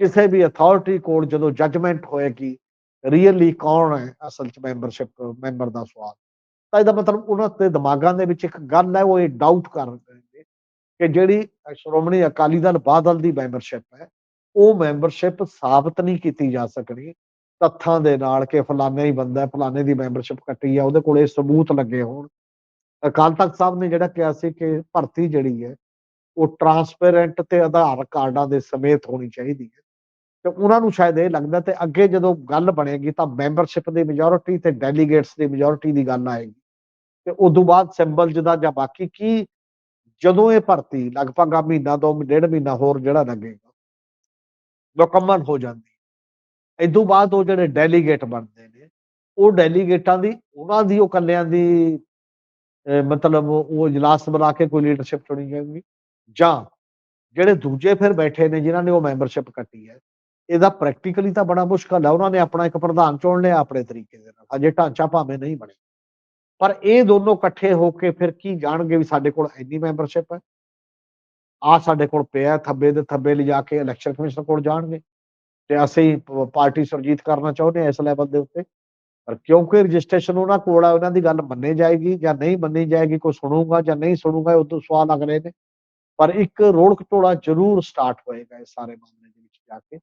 ਕਿਸੇ ਵੀ ਅਥਾਰਟੀ ਕੋਲ ਜਦੋਂ ਜੱਜਮੈਂਟ ਹੋਏਗੀ ਰੀਅਲੀ ਕੌਣ ਹੈ ਅਸਲ ਚ ਮੈਂਬਰਸ਼ਿਪ ਮੈਂਬਰ ਦਾ ਸਵਾਲ? ਤਾਂ ਇਹਦਾ ਮਤਲਬ ਉਹਨਾਂ ਦੇ ਦਿਮਾਗਾਂ ਦੇ ਵਿੱਚ ਇੱਕ ਗੱਲ ਹੈ, ਉਹ ਇਹ ਡਾਊਟ ਕਰ ਰਹੇ ਨੇ ਕਿ ਜਿਹੜੀ ਸ਼੍ਰੋਮਣੀ ਅਕਾਲੀ ਦਲ ਬਾਦਲ ਦੀ ਮੈਂਬਰਸ਼ਿਪ ਹੈ, ਉਹ ਮੈਂਬਰਸ਼ਿਪ ਸਾਬਤ ਨਹੀਂ ਕੀਤੀ ਜਾ ਸਕਣੀ। ਤੱਥਾਂ ਦੇ ਨਾਲ ਕਿ ਫਲਾਣੇ ਹੀ ਬੰਦਾ ਫਲਾਣੇ ਦੀ ਮੈਂਬਰਸ਼ਿਪ ਕੱਟੀ ਆ, ਉਹਦੇ ਕੋਲੇ ਸਬੂਤ ਲੱਗੇ ਹੋਣ। ਅਕਾਲ ਤਖਤ ਸਾਹਿਬ ਨੇ ਜਿਹੜਾ ਕਿਹਾ ਸੀ ਕਿ ਭਰਤੀ ਜਿਹੜੀ ਹੈ, ਉਹ ਟਰਾਂਸਪੇਰੈਂਟ ਤੇ ਆਧਾਰ ਕਾਰਡਾਂ ਦੇ ਸਮੇਤ ਹੋਣੀ ਚਾਹੀਦੀ ਹੈ। ਤੇ ਉਹਨਾਂ ਨੂੰ ਸ਼ਾਇਦ ਇਹ ਲੱਗਦਾ ਤੇ ਅੱਗੇ ਜਦੋਂ ਗੱਲ ਬਣੇਗੀ ਤਾਂ ਮੈਂਬਰਸ਼ਿਪ ਦੀ ਮੈਜੋਰਿਟੀ ਤੇ ਡੈਲੀਗੇਟਸ ਦੀ ਮੈਜੋਰਿਟੀ ਦੀ ਗੱਲ ਆਏਗੀ। ਤੇ ਉਸ ਤੋਂ ਬਾਅਦ ਸਿੰਬਲ ਜਿਹਦਾ ਜਾਂ ਬਾਕੀ ਕੀ ਜਦੋਂ ਇਹ ਭਰਤੀ ਲਗਭਗ ਆ ਮਹੀਨਾ ਦੋ, ਡੇਢ ਮਹੀਨਾ ਹੋਰ ਜਿਹੜਾ ਲੱਗੇਗਾ, ਮੁਕੰਮਲ ਹੋ ਜਾਂਦੀ। ਇਸ ਤੋਂ ਬਾਅਦ ਉਹ ਜਿਹੜੇ ਡੈਲੀਗੇਟ ਬਣਦੇ ਨੇ, ਉਹ ਡੈਲੀਗੇਟਾਂ ਦੀ, ਉਹਨਾਂ ਦੀ ਉਹ ਕੱਲਿਆਂ ਦੀ ਮਤਲਬ ਉਹ ਇਜਲਾਸ ਬੁਲਾ ਕੇ ਕੋਈ ਲੀਡਰਸ਼ਿਪ ਚੁਣੀ ਜਾਊਗੀ ਜਾਂ ਜਿਹੜੇ ਦੂਜੇ ਫਿਰ ਬੈਠੇ ਨੇ ਜਿਨ੍ਹਾਂ ਨੇ ਉਹ ਮੈਂਬਰਸ਼ਿਪ ਕੱਟੀ ਹੈ ਇਹਦਾ ਪ੍ਰੈਕਟੀਕਲੀ ਤਾਂ ਬੜਾ ਮੁਸ਼ਕਲ ਹੈ ਉਹਨਾਂ ਨੇ ਆਪਣਾ ਇੱਕ ਪ੍ਰਧਾਨ ਚੁਣ ਲਿਆ ਆਪਣੇ ਤਰੀਕੇ ਦੇ ਨਾਲ। ਅਜੇ ਢਾਂਚਾ ਭਾਵੇਂ ਨਹੀਂ ਬਣੇ ਪਰ ਇਹ ਦੋਨੋਂ ਇਕੱਠੇ ਹੋ ਕੇ ਫਿਰ ਕੀ ਜਾਣਗੇ ਵੀ ਸਾਡੇ ਕੋਲ ਇੰਨੀ ਮੈਂਬਰਸ਼ਿਪ ਹੈ? ਆ ਸਾਡੇ ਕੋਲ ਪਿਆ ਥੱਬੇ ਦੇ ਥੱਬੇ ਲਿਜਾ ਕੇ ਇਲੈਕਸ਼ਨ ਕਮਿਸ਼ਨ ਕੋਲ ਜਾਣਗੇ। ਤੇ ਅਸੀਂ ਪਾਰਟੀ ਸਰਜੀਤ ਕਰਨਾ ਚਾਹੁੰਦੇ ਹਾਂ ਇਸ ਲੈਵਲ ਦੇ ਉੱਤੇ। ਪਰ ਕਿਉਂਕਿ ਰਜਿਸਟ੍ਰੇਸ਼ਨ ਉਹਨਾਂ ਕੋਲ ਆ, ਉਹਨਾਂ ਦੀ ਗੱਲ ਮੰਨੇ ਜਾਏਗੀ ਜਾਂ ਨਹੀਂ ਮੰਨੀ ਜਾਏਗੀ, ਕੋਈ ਸੁਣੂਗਾ ਜਾਂ ਨਹੀਂ ਸੁਣੂਗਾ ਉਹ ਤੋਂ ਸਵਾਲ ਰਹੇ ਨੇ। ਪਰ ਇੱਕ ਰੋੜ ਘਟੋੜਾ ਜ਼ਰੂਰ ਸਟਾਰਟ ਹੋਏਗਾ ਇਸ ਸਾਰੇ ਮਾਮਲੇ ਦੇ ਵਿੱਚ ਜਾ ਕੇ।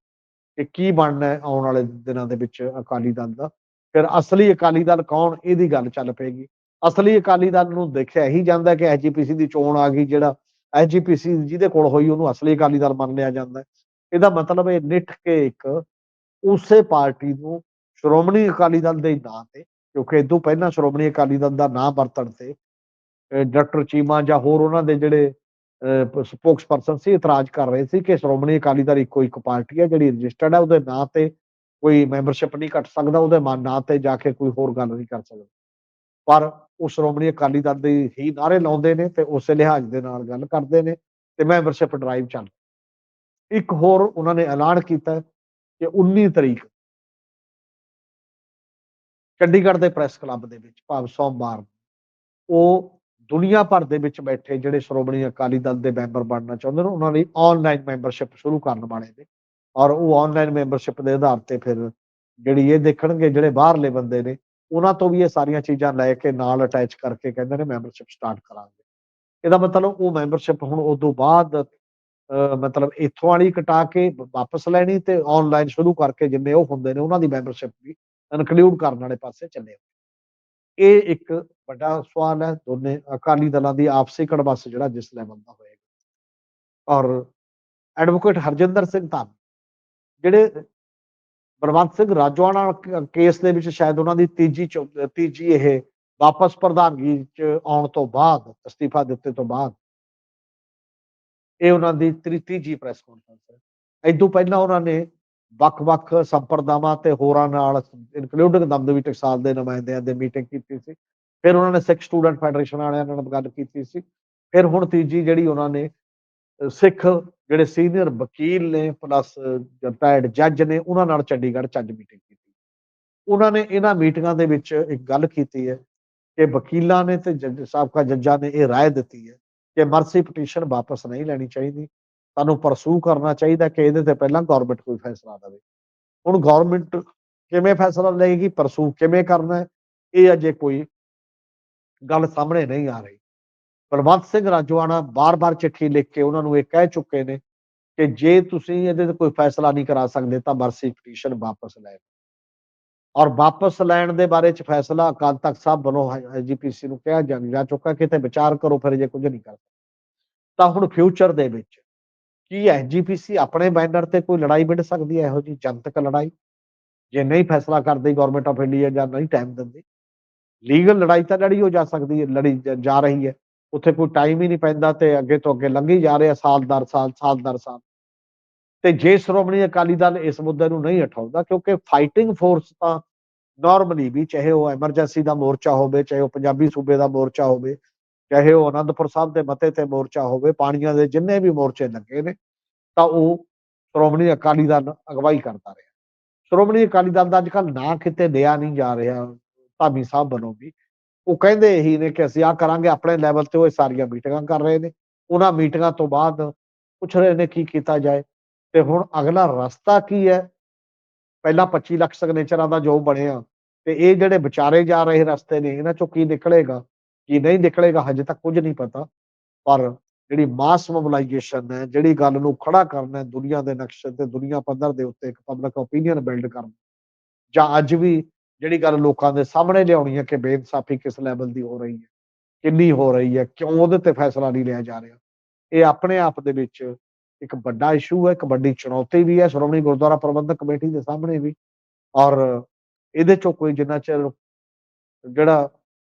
ਕਿ ਕੀ ਬਣਨਾ ਹੈ ਆਉਣ ਵਾਲੇ ਦਿਨਾਂ ਦੇ ਵਿੱਚ ਅਕਾਲੀ ਦਲ ਦਾ? ਫਿਰ ਅਸਲੀ ਅਕਾਲੀ ਦਲ ਕੌਣ? ਇਹਦੀ ਗੱਲ ਚੱਲ ਪਏਗੀ। ਅਸਲੀ ਅਕਾਲੀ ਦਲ ਨੂੰ ਦੇਖਿਆ ਹੀ ਜਾਂਦਾ ਕਿ ਐਜੀਪੀਸੀ ਦੀ ਚੋਣ ਆ ਗਈ, ਜਿਹੜਾ ਐਜੀਪੀਸੀ ਜਿਹਦੇ ਕੋਲ ਹੋਈ ਉਹਨੂੰ ਅਸਲੀ ਅਕਾਲੀ ਦਲ ਮੰਨ ਲਿਆ ਜਾਂਦਾ ਇਹਦਾ ਮਤਲਬ ਇਹ ਨਿੱਠ ਕੇ ਇੱਕ ਉਸੇ ਪਾਰਟੀ ਨੂੰ ਸ਼੍ਰੋਮਣੀ ਅਕਾਲੀ ਦਲ ਦੇ ਨਾਂ ਤੇ, ਕਿਉਂਕਿ ਇਦੋਂ ਪਹਿਲਾਂ ਸ਼੍ਰੋਮਣੀ ਅਕਾਲੀ ਦਲ ਦਾ ਨਾਂ ਵਰਤਣ ਤੇ ਡਾਕਟਰ ਚੀਮਾ ਜਾਂ ਹੋਰ ਉਹਨਾਂ ਦੇ ਜਿਹੜੇ ਸਪੋਕਸ ਪਰਸਨ ਸੀ, ਇਤਰਾਜ਼ ਕਰ ਰਹੇ ਸੀ ਕਿ ਸ਼੍ਰੋਮਣੀ ਅਕਾਲੀ ਦਲ ਇੱਕੋ ਇੱਕ ਪਾਰਟੀ ਹੈ ਜਿਹੜੀ ਰਜਿਸਟਰਡ ਹੈ, ਉਹਦੇ ਨਾਂ ਤੇ ਕੋਈ ਮੈਂਬਰਸ਼ਿਪ ਨਹੀਂ ਘਟ ਸਕਦਾ, ਉਹਦੇ ਨਾਂ ਤੇ ਜਾ ਕੇ ਕੋਈ ਹੋਰ ਗੱਲ ਨਹੀਂ ਕਰ ਸਕਦਾ। ਪਰ ਉਹ ਸ਼੍ਰੋਮਣੀ ਅਕਾਲੀ ਦਲ ਦੇ ਹੀ ਨਾਰੇ ਲਾਉਂਦੇ ਨੇ ਤੇ ਉਸੇ ਲਿਹਾਜ਼ ਦੇ ਨਾਲ ਗੱਲ ਕਰਦੇ ਨੇ ਤੇ ਮੈਂਬਰਸ਼ਿਪ ਡਰਾਈਵ ਚੱਲ ਇੱਕ ਹੋਰ ਉਹਨਾਂ ਨੇ ਐਲਾਨ ਕੀਤਾ ਕਿ 19 ਤਰੀਕ ਚੰਡੀਗੜ੍ਹ ਦੇ ਪ੍ਰੈਸ ਕਲੱਬ ਦੇ ਵਿੱਚ ਭਾਵ ਸੋਮਵਾਰ ਉਹ ਦੁਨੀਆ ਭਰ ਦੇ ਵਿੱਚ ਬੈਠੇ ਜਿਹੜੇ ਸ਼੍ਰੋਮਣੀ ਅਕਾਲੀ ਦਲ ਦੇ ਮੈਂਬਰ ਬਣਨਾ ਚਾਹੁੰਦੇ ਨੇ, ਉਹਨਾਂ ਲਈ ਆਨਲਾਈਨ ਮੈਂਬਰਸ਼ਿਪ ਸ਼ੁਰੂ ਕਰਨ ਵਾਲੇ ਨੇ। ਔਰ ਉਹ ਆਨਲਾਈਨ ਮੈਂਬਰਸ਼ਿਪ ਦੇ ਆਧਾਰ ਤੇ ਫਿਰ ਜਿਹੜੀ ਇਹ ਦੇਖਣਗੇ, ਜਿਹੜੇ ਬਾਹਰਲੇ ਬੰਦੇ ਨੇ, ਉਹਨਾਂ ਤੋਂ ਵੀ ਇਹ ਸਾਰੀਆਂ ਚੀਜ਼ਾਂ ਲੈ ਕੇ ਨਾਲ ਅਟੈਚ ਕਰਕੇ ਕਹਿੰਦੇ ਨੇ ਮੈਂਬਰਸ਼ਿਪ ਸਟਾਰਟ ਕਰਾਂਗੇ। ਇਹਦਾ ਮਤਲਬ ਉਹ ਮੈਂਬਰਸ਼ਿਪ ਹੁਣ ਉਸ ਤੋਂ ਬਾਅਦ ਮਤਲਬ ਇੱਥੋਂ ਵਾਲੀ ਕਟਾ ਕੇ ਵਾਪਸ ਲੈਣੀ ਤੇ ਆਨਲਾਈਨ ਸ਼ੁਰੂ ਕਰਕੇ ਜਿੰਨੇ ਉਹ ਹੁੰਦੇ ਨੇ, ਉਹਨਾਂ ਦੀ ਮੈਂਬਰਸ਼ਿਪ ਵੀ ਇਨਕਲੂਡ ਕਰਨ ਵਾਲੇ ਪਾਸੇ ਚੱਲੇ ਇਹ ਇੱਕ ਵੱਡਾ ਸਵਾਲ ਹੈ, ਦੋਨੇ ਅਕਾਲੀ ਦਲਾਂ ਦੀ ਆਪਸੀ ਕੜਵਸ ਜਿਹੜਾ ਜਿਸ ਲੈਵਲ ਦਾ ਹੋਏਗਾ। ਔਰ ਐਡਵੋਕੇਟ ਹਰਜਿੰਦਰ ਸਿੰਘ ਤਾਂ ਜਿਹੜੇ ਬਲਵੰਤ ਸਿੰਘ ਰਾਜਵਾਨਾ ਕੇਸ ਦੇ ਵਿੱਚ ਸ਼ਾਇਦ ਉਹਨਾਂ ਦੀ ਤੀਜੀ ਤੀਜੀ ਇਹ ਵਾਪਸ ਪ੍ਰਧਾਨਗੀ ਚ ਆਉਣ ਤੋਂ ਬਾਅਦ, ਅਸਤੀਫਾ ਦਿੱਤੇ ਤੋਂ ਬਾਅਦ ਇਹ ਉਹਨਾਂ ਦੀ ਤੀਜੀ ਪ੍ਰੈਸ ਕਾਨਫਰੰਸ ਹੈ। ਇਦੋਂ ਪਹਿਲਾਂ ਉਹਨਾਂ ਨੇ ਵੱਖ-ਵੱਖ ਸੰਪਰਦਾਵਾਂ ਤੇ ਹੋਰਾਂ ਨਾਲ ਇਨਕਲੂਡਿੰਗ ਦਮਦਮੀ ਟਕਸਾਲ ਦੇ ਨੁਮਾਇੰਦਿਆਂ ਦੇ ਮੀਟਿੰਗ ਕੀਤੀ ਸੀ। ਫਿਰ ਉਹਨਾਂ ਨੇ ਸਿੱਖ ਸਟੂਡੈਂਟ ਫੈਡਰੇਸ਼ਨ ਵਾਲਿਆਂ ਨਾਲ ਗੱਲ ਕੀਤੀ ਸੀ ਫਿਰ ਹੁਣ ਤੀਜੀ ਜਿਹੜੀ ਉਹਨਾਂ ਨੇ ਸਿੱਖ ਜਿਹੜੇ ਸੀਨੀਅਰ ਵਕੀਲ ਨੇ ਪਲੱਸ ਰਿਟਾਇਰਡ ਜੱਜ ਨੇ ਉਹਨਾਂ ਨਾਲ ਚੰਡੀਗੜ੍ਹ ਚ ਅੱਜ ਮੀਟਿੰਗ ਕੀਤੀ ਉਹਨਾਂ ਨੇ ਇਹਨਾਂ ਮੀਟਿੰਗਾਂ ਦੇ ਵਿੱਚ ਇੱਕ ਗੱਲ ਕੀਤੀ ਹੈ ਕਿ ਵਕੀਲਾਂ ਨੇ ਤੇ ਜੱਜ ਸਾਬਕਾ ਜੱਜਾਂ ਨੇ ਇਹ رائے ਦਿੱਤੀ ਹੈ ਕਿ ਮਰਸੀ ਪਟੀਸ਼ਨ ਵਾਪਸ ਨਹੀਂ ਲੈਣੀ ਚਾਹੀਦੀ ਸਾਨੂੰ ਪਰਸੂ ਕਰਨਾ ਚਾਹੀਦਾ ਕਿ ਇਹਦੇ ਤੇ ਪਹਿਲਾਂ ਗਵਰਨਮੈਂਟ ਕੋਈ ਫੈਸਲਾ ਦੇਵੇ ਹੁਣ ਗਵਰਨਮੈਂਟ ਕਿਵੇਂ ਫੈਸਲਾ ਲਏਗੀ ਪਰਸੂ ਕਿਵੇਂ ਕਰਨਾ ਹੈ ਇਹ ਅਜੇ ਕੋਈ ਗੱਲ ਸਾਹਮਣੇ ਨਹੀਂ ਆ ਰਹੀ ਬਲਵੰਤ ਸਿੰਘ ਰਾਜਵਾਨਾ ਬਾਰ-ਬਾਰ ਚਿੱਠੀ ਲਿਖ ਕੇ ਉਹਨਾਂ ਨੂੰ ਇਹ ਕਹਿ ਚੁੱਕੇ ਨੇ ਕਿ ਜੇ ਤੁਸੀਂ ਇਹਦੇ ਤੇ ਕੋਈ ਫੈਸਲਾ ਨਹੀਂ ਕਰਾ ਸਕਦੇ ਤਾਂ ਮਰਸੀ ਪਟੀਸ਼ਨ ਵਾਪਸ ਲੈ ਔਰ ਵਾਪਸ ਲੈਣ ਦੇ ਬਾਰੇ ਚ ਫੈਸਲਾ ਅਕਾਲ ਤਖਤ ਸਾਹਿਬ ਵੱਲੋਂ ਐਜੀਪੀਸੀ ਨੂੰ ਕਿਹਾ ਜਾ ਚੁੱਕਾ ਕਿਤੇ ਵਿਚਾਰ ਕਰੋ ਫਿਰ ਜੇ ਕੁਝ ਨਹੀਂ ਕਰ ਤਾਂ ਹੁਣ ਫਿਊਚਰ ਦੇ ਵਿੱਚ ਕੀ ਐਜੀਪੀਸੀ ਆਪਣੇ ਬੈਨਰ ਤੇ ਕੋਈ ਲੜਾਈ ਵਿੱਢ ਸਕਦੀ ਹੈ ਇਹੋ ਜੀ ਜਨਤਕ ਲੜਾਈ ਜੇ ਨਹੀਂ ਫੈਸਲਾ ਕਰਦੀ ਗਵਰਨਮੈਂਟ ਆਫ ਇੰਡੀਆ ਜਾਂ ਨਹੀਂ ਟਾਈਮ ਦਿੰਦੀ ਲੀਗਲ ਲੜਾਈ ਤਾਂ ਲੜੀ ਹੋ ਜਾ ਸਕਦੀ ਹੈ, ਲੜੀ ਜਾ ਰਹੀ ਹੈ। ਉੱਥੇ ਕੋਈ ਟਾਈਮ ਹੀ ਨਹੀਂ ਪੈਂਦਾ ਤੇ ਅੱਗੇ ਤੋਂ ਅੱਗੇ ਲੰਘੀ ਜਾ ਰਿਹਾ ਸਾਲ ਦਰ ਸਾਲ ਸਾਲ ਦਰ ਸਾਲ। ਤੇ ਜੇ ਸ਼੍ਰੋਮਣੀ ਅਕਾਲੀ ਦਲ ਇਸ ਮੁੱਦੇ ਨੂੰ ਨਹੀਂ ਉਠਾਉਂਦਾ ਕਿਉਂਕਿ ਫਾਈਟਿੰਗ ਫੋਰਸ ਤਾਂ ਨਾਰਮਲੀ ਵੀ, ਚਾਹੇ ਉਹ ਐਮਰਜੈਂਸੀ ਦਾ ਮੋਰਚਾ ਹੋਵੇ, ਚਾਹੇ ਉਹ ਪੰਜਾਬੀ ਸੂਬੇ ਦਾ ਮੋਰਚਾ ਹੋਵੇ, ਚਾਹੇ ਉਹ ਅਨੰਦਪੁਰ ਸਾਹਿਬ ਦੇ ਮਤੇ ਤੇ ਮੋਰਚਾ ਹੋਵੇ, ਪਾਣੀਆਂ ਦੇ ਜਿੰਨੇ ਵੀ ਮੋਰਚੇ ਲੱਗੇ ਨੇ, ਤਾਂ ਉਹ ਸ਼੍ਰੋਮਣੀ ਅਕਾਲੀ ਦਲ ਅਗਵਾਈ ਕਰਦਾ ਰਿਹਾ। ਸ਼੍ਰੋਮਣੀ ਅਕਾਲੀ ਦਲ ਦਾ ਅੱਜਕੱਲ ਨਾਂ ਕਿਤੇ ਲਿਆ ਨਹੀਂ ਜਾ ਰਿਹਾ। ਧਾਮੀ ਸਾਹਿਬ ਵੱਲੋਂ ਵੀ। ਉਹ ਕਹਿੰਦੇ ਇਹੀ ਨੇ ਕਿ ਅਸੀਂ ਆ ਕਰਾਂਗੇ, ਆਪਣੇ ਲੈਵਲ ਤੇ ਉਹ ਸਾਰੀਆਂ ਮੀਟਿੰਗਾਂ ਕਰ ਰਹੇ ਨੇ। ਉਹਨਾਂ ਮੀਟਿੰਗਾਂ ਤੋਂ ਬਾਅਦ ਪੁੱਛ ਰਹੇ ਨੇ ਕੀ ਕੀਤਾ ਜਾਏ। ਤੇ ਹੁਣ ਅਗਲਾ ਰਸਤਾ ਕੀ ਹੈ? ਪਹਿਲਾਂ 25 ਲੱਖ ਸਿਗਨੇਚਰਾਂ ਦਾ ਜੋ ਬਣਿਆ ਤੇ ਇਹ ਜਿਹੜੇ ਵਿਚਾਰੇ ਜਾ ਰਹੇ ਰਸਤੇ ਨੇ, ਇਹਨਾਂ ਚੋਂ ਕੀ ਨਿਕਲੇਗਾ, ਕੀ ਨਹੀਂ ਨਿਕਲੇਗਾ, ਹਜੇ ਤੱਕ ਕੁਝ ਨਹੀਂ ਪਤਾ। ਪਰ ਜਿਹੜੀ ਮਾਸ ਮੋਬਿਲਾਈਜੇਸ਼ਨ ਹੈ, ਜਿਹੜੀ ਗੱਲ ਨੂੰ ਖੜਾ ਕਰਨਾ ਹੈ ਦੁਨੀਆ ਦੇ ਨਕਸ਼ੇ ਤੇ ਦੁਨੀਆ ਪੱਧਰ ਦੇ ਉੱਤੇ ਇੱਕ ਪਬਲਿਕ ਓਪੀਨੀਅਨ ਬਿਲਡ ਕਰਨਾ। ਜਾਂ ਅੱਜ ਵੀ ਜਿਹੜੀ ਗੱਲ ਲੋਕਾਂ ਦੇ ਸਾਹਮਣੇ ਲਿਆਉਣੀ ਹੈ ਕਿ ਬੇਇਨਸਾਫੀ ਕਿਸ ਲੈਵਲ ਦੀ ਹੋ ਰਹੀ ਹੈ, ਕਿੰਨੀ ਹੋ ਰਹੀ ਹੈ, ਕਿਉਂ ਉਹਦੇ ਤੇ ਫੈਸਲਾ ਨਹੀਂ ਲਿਆ ਜਾ ਰਿਹਾ, ਇਹ ਆਪਣੇ ਆਪ ਦੇ ਵਿੱਚ ਇੱਕ ਵੱਡਾ ਇਸ਼ੂ ਹੈ, ਇੱਕ ਵੱਡੀ ਚੁਣੌਤੀ ਵੀ ਹੈ, ਸ਼੍ਰੋਮਣੀ ਗੁਰਦੁਆਰਾ ਪ੍ਰਬੰਧਕ ਕਮੇਟੀ ਦੇ ਸਾਹਮਣੇ ਵੀ, ਔਰ ਇਹਦੇ ਚੋਂ ਕੋਈ ਜਿੰਨਾ ਚਿਰ ਜਿਹੜਾ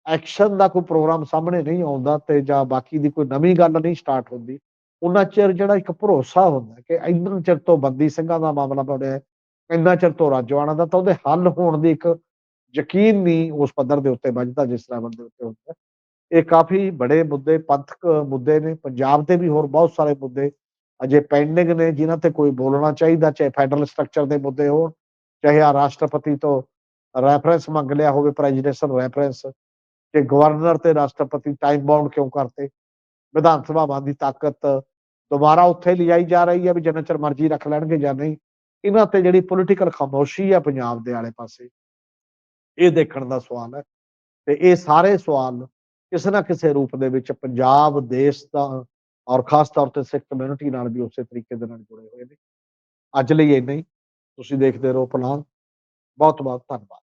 ਐਕਸ਼ਨ ਦਾ ਕੋਈ ਪ੍ਰੋਗਰਾਮ ਸਾਹਮਣੇ ਨਹੀਂ ਆਉਂਦਾ ਤੇ ਜਾਂ ਬਾਕੀ ਦੀ ਕੋਈ ਨਵੀਂ ਗੱਲ ਨਹੀਂ ਸਟਾਰਟ ਹੁੰਦੀ, ਉਹਨਾਂ ਚਿਰ ਜਿਹੜਾ ਇੱਕ ਭਰੋਸਾ ਹੁੰਦਾ ਕਿ ਇੰਨਾ ਚਿਰ ਤੋਂ ਬੰਦੀ ਸਿੰਘਾਂ ਦਾ ਮਾਮਲਾ ਬਣਿਆ, ਇੰਨਾ ਚਿਰ ਤੋਂ ਰਾਜਵਾਨਾ ਦਾ, ਤਾਂ ਉਹਦੇ ਹੱਲ ਹੋਣ ਦੀ ਇੱਕ ਯਕੀਨ ਨਹੀਂ ਉਸ ਪੱਧਰ ਦੇ ਉੱਤੇ ਵੱਜਦਾ, ਜਿਸ ਲੈਵਲ ਦੇ ਉੱਤੇ ਹੁੰਦਾ। ਇਹ ਕਾਫੀ ਬੜੇ ਮੁੱਦੇ, ਪੰਥਕ ਮੁੱਦੇ ਨੇ, ਪੰਜਾਬ ਤੇ ਵੀ ਹੋਰ ਬਹੁਤ ਸਾਰੇ ਮੁੱਦੇ। ਅਜੇ ਪੈਂਡਿੰਗ ਨੇ, ਜਿਨ੍ਹਾਂ ਤੇ ਕੋਈ ਬੋਲਣਾ ਚਾਹੀਦਾ, ਚਾਹੇ ਫੈਡਰਲ ਸਟਰਕਚਰ ਦੇ ਮੁੱਦੇ ਹੋਣ, ਚਾਹੇ ਆ ਰਾਸ਼ਟਰਪਤੀ ਤੋਂ ਰੈਫਰੈਂਸ ਮੰਗ ਲਿਆ ਹੋਵੇ ਪ੍ਰੈਜ਼ੀਡੈਂਸ਼ੀਅਲ ਰੈਫਰੈਂਸ ਕਿ ਗਵਰਨਰ ਤੇ ਰਾਸ਼ਟਰਪਤੀ ਟਾਈਮ ਬਾਉਂਡ ਕਿਉਂ ਕਰਤੇ? ਵਿਧਾਨ ਸਭਾਵਾਂ ਦੀ ਤਾਕਤ ਦੁਬਾਰਾ ਉੱਥੇ ਲਿਜਾਈ ਜਾ ਰਹੀ ਹੈ ਵੀ ਜਿੰਨਾ ਚਿਰ ਮਰਜ਼ੀ ਰੱਖ ਲੈਣਗੇ ਜਾਂ ਨਹੀਂ। ਇਹਨਾਂ ਤੇ ਜਿਹੜੀ ਪੋਲੀਟੀਕਲ ਖਾਮੋਸ਼ੀ ਹੈ ਪੰਜਾਬ ਦੇ ਆਲੇ ਪਾਸੇ ਇਹ ਦੇਖਣ ਦਾ ਸਵਾਲ ਹੈ ਤੇ ਇਹ ਸਾਰੇ ਸਵਾਲ ਕਿਸੇ ਨਾ ਕਿਸੇ ਰੂਪ ਦੇ ਵਿੱਚ ਪੰਜਾਬ, ਦੇਸ਼ ਦਾ ਔਰ ਖਾਸ ਤੌਰ ਤੇ ਸਿੱਖ ਕਮਿਊਨਿਟੀ ਨਾਲ ਵੀ ਉਸੇ ਤਰੀਕੇ ਦੇ ਨਾਲ ਜੁੜੇ ਹੋਏ ਨੇ। ਅੱਜ ਲਈ ਇੰਨਾ ਹੀ। ਤੁਸੀਂ ਦੇਖਦੇ ਰਹੋ ਪਲਾਨ। ਬਹੁਤ ਬਹੁਤ ਧੰਨਵਾਦ।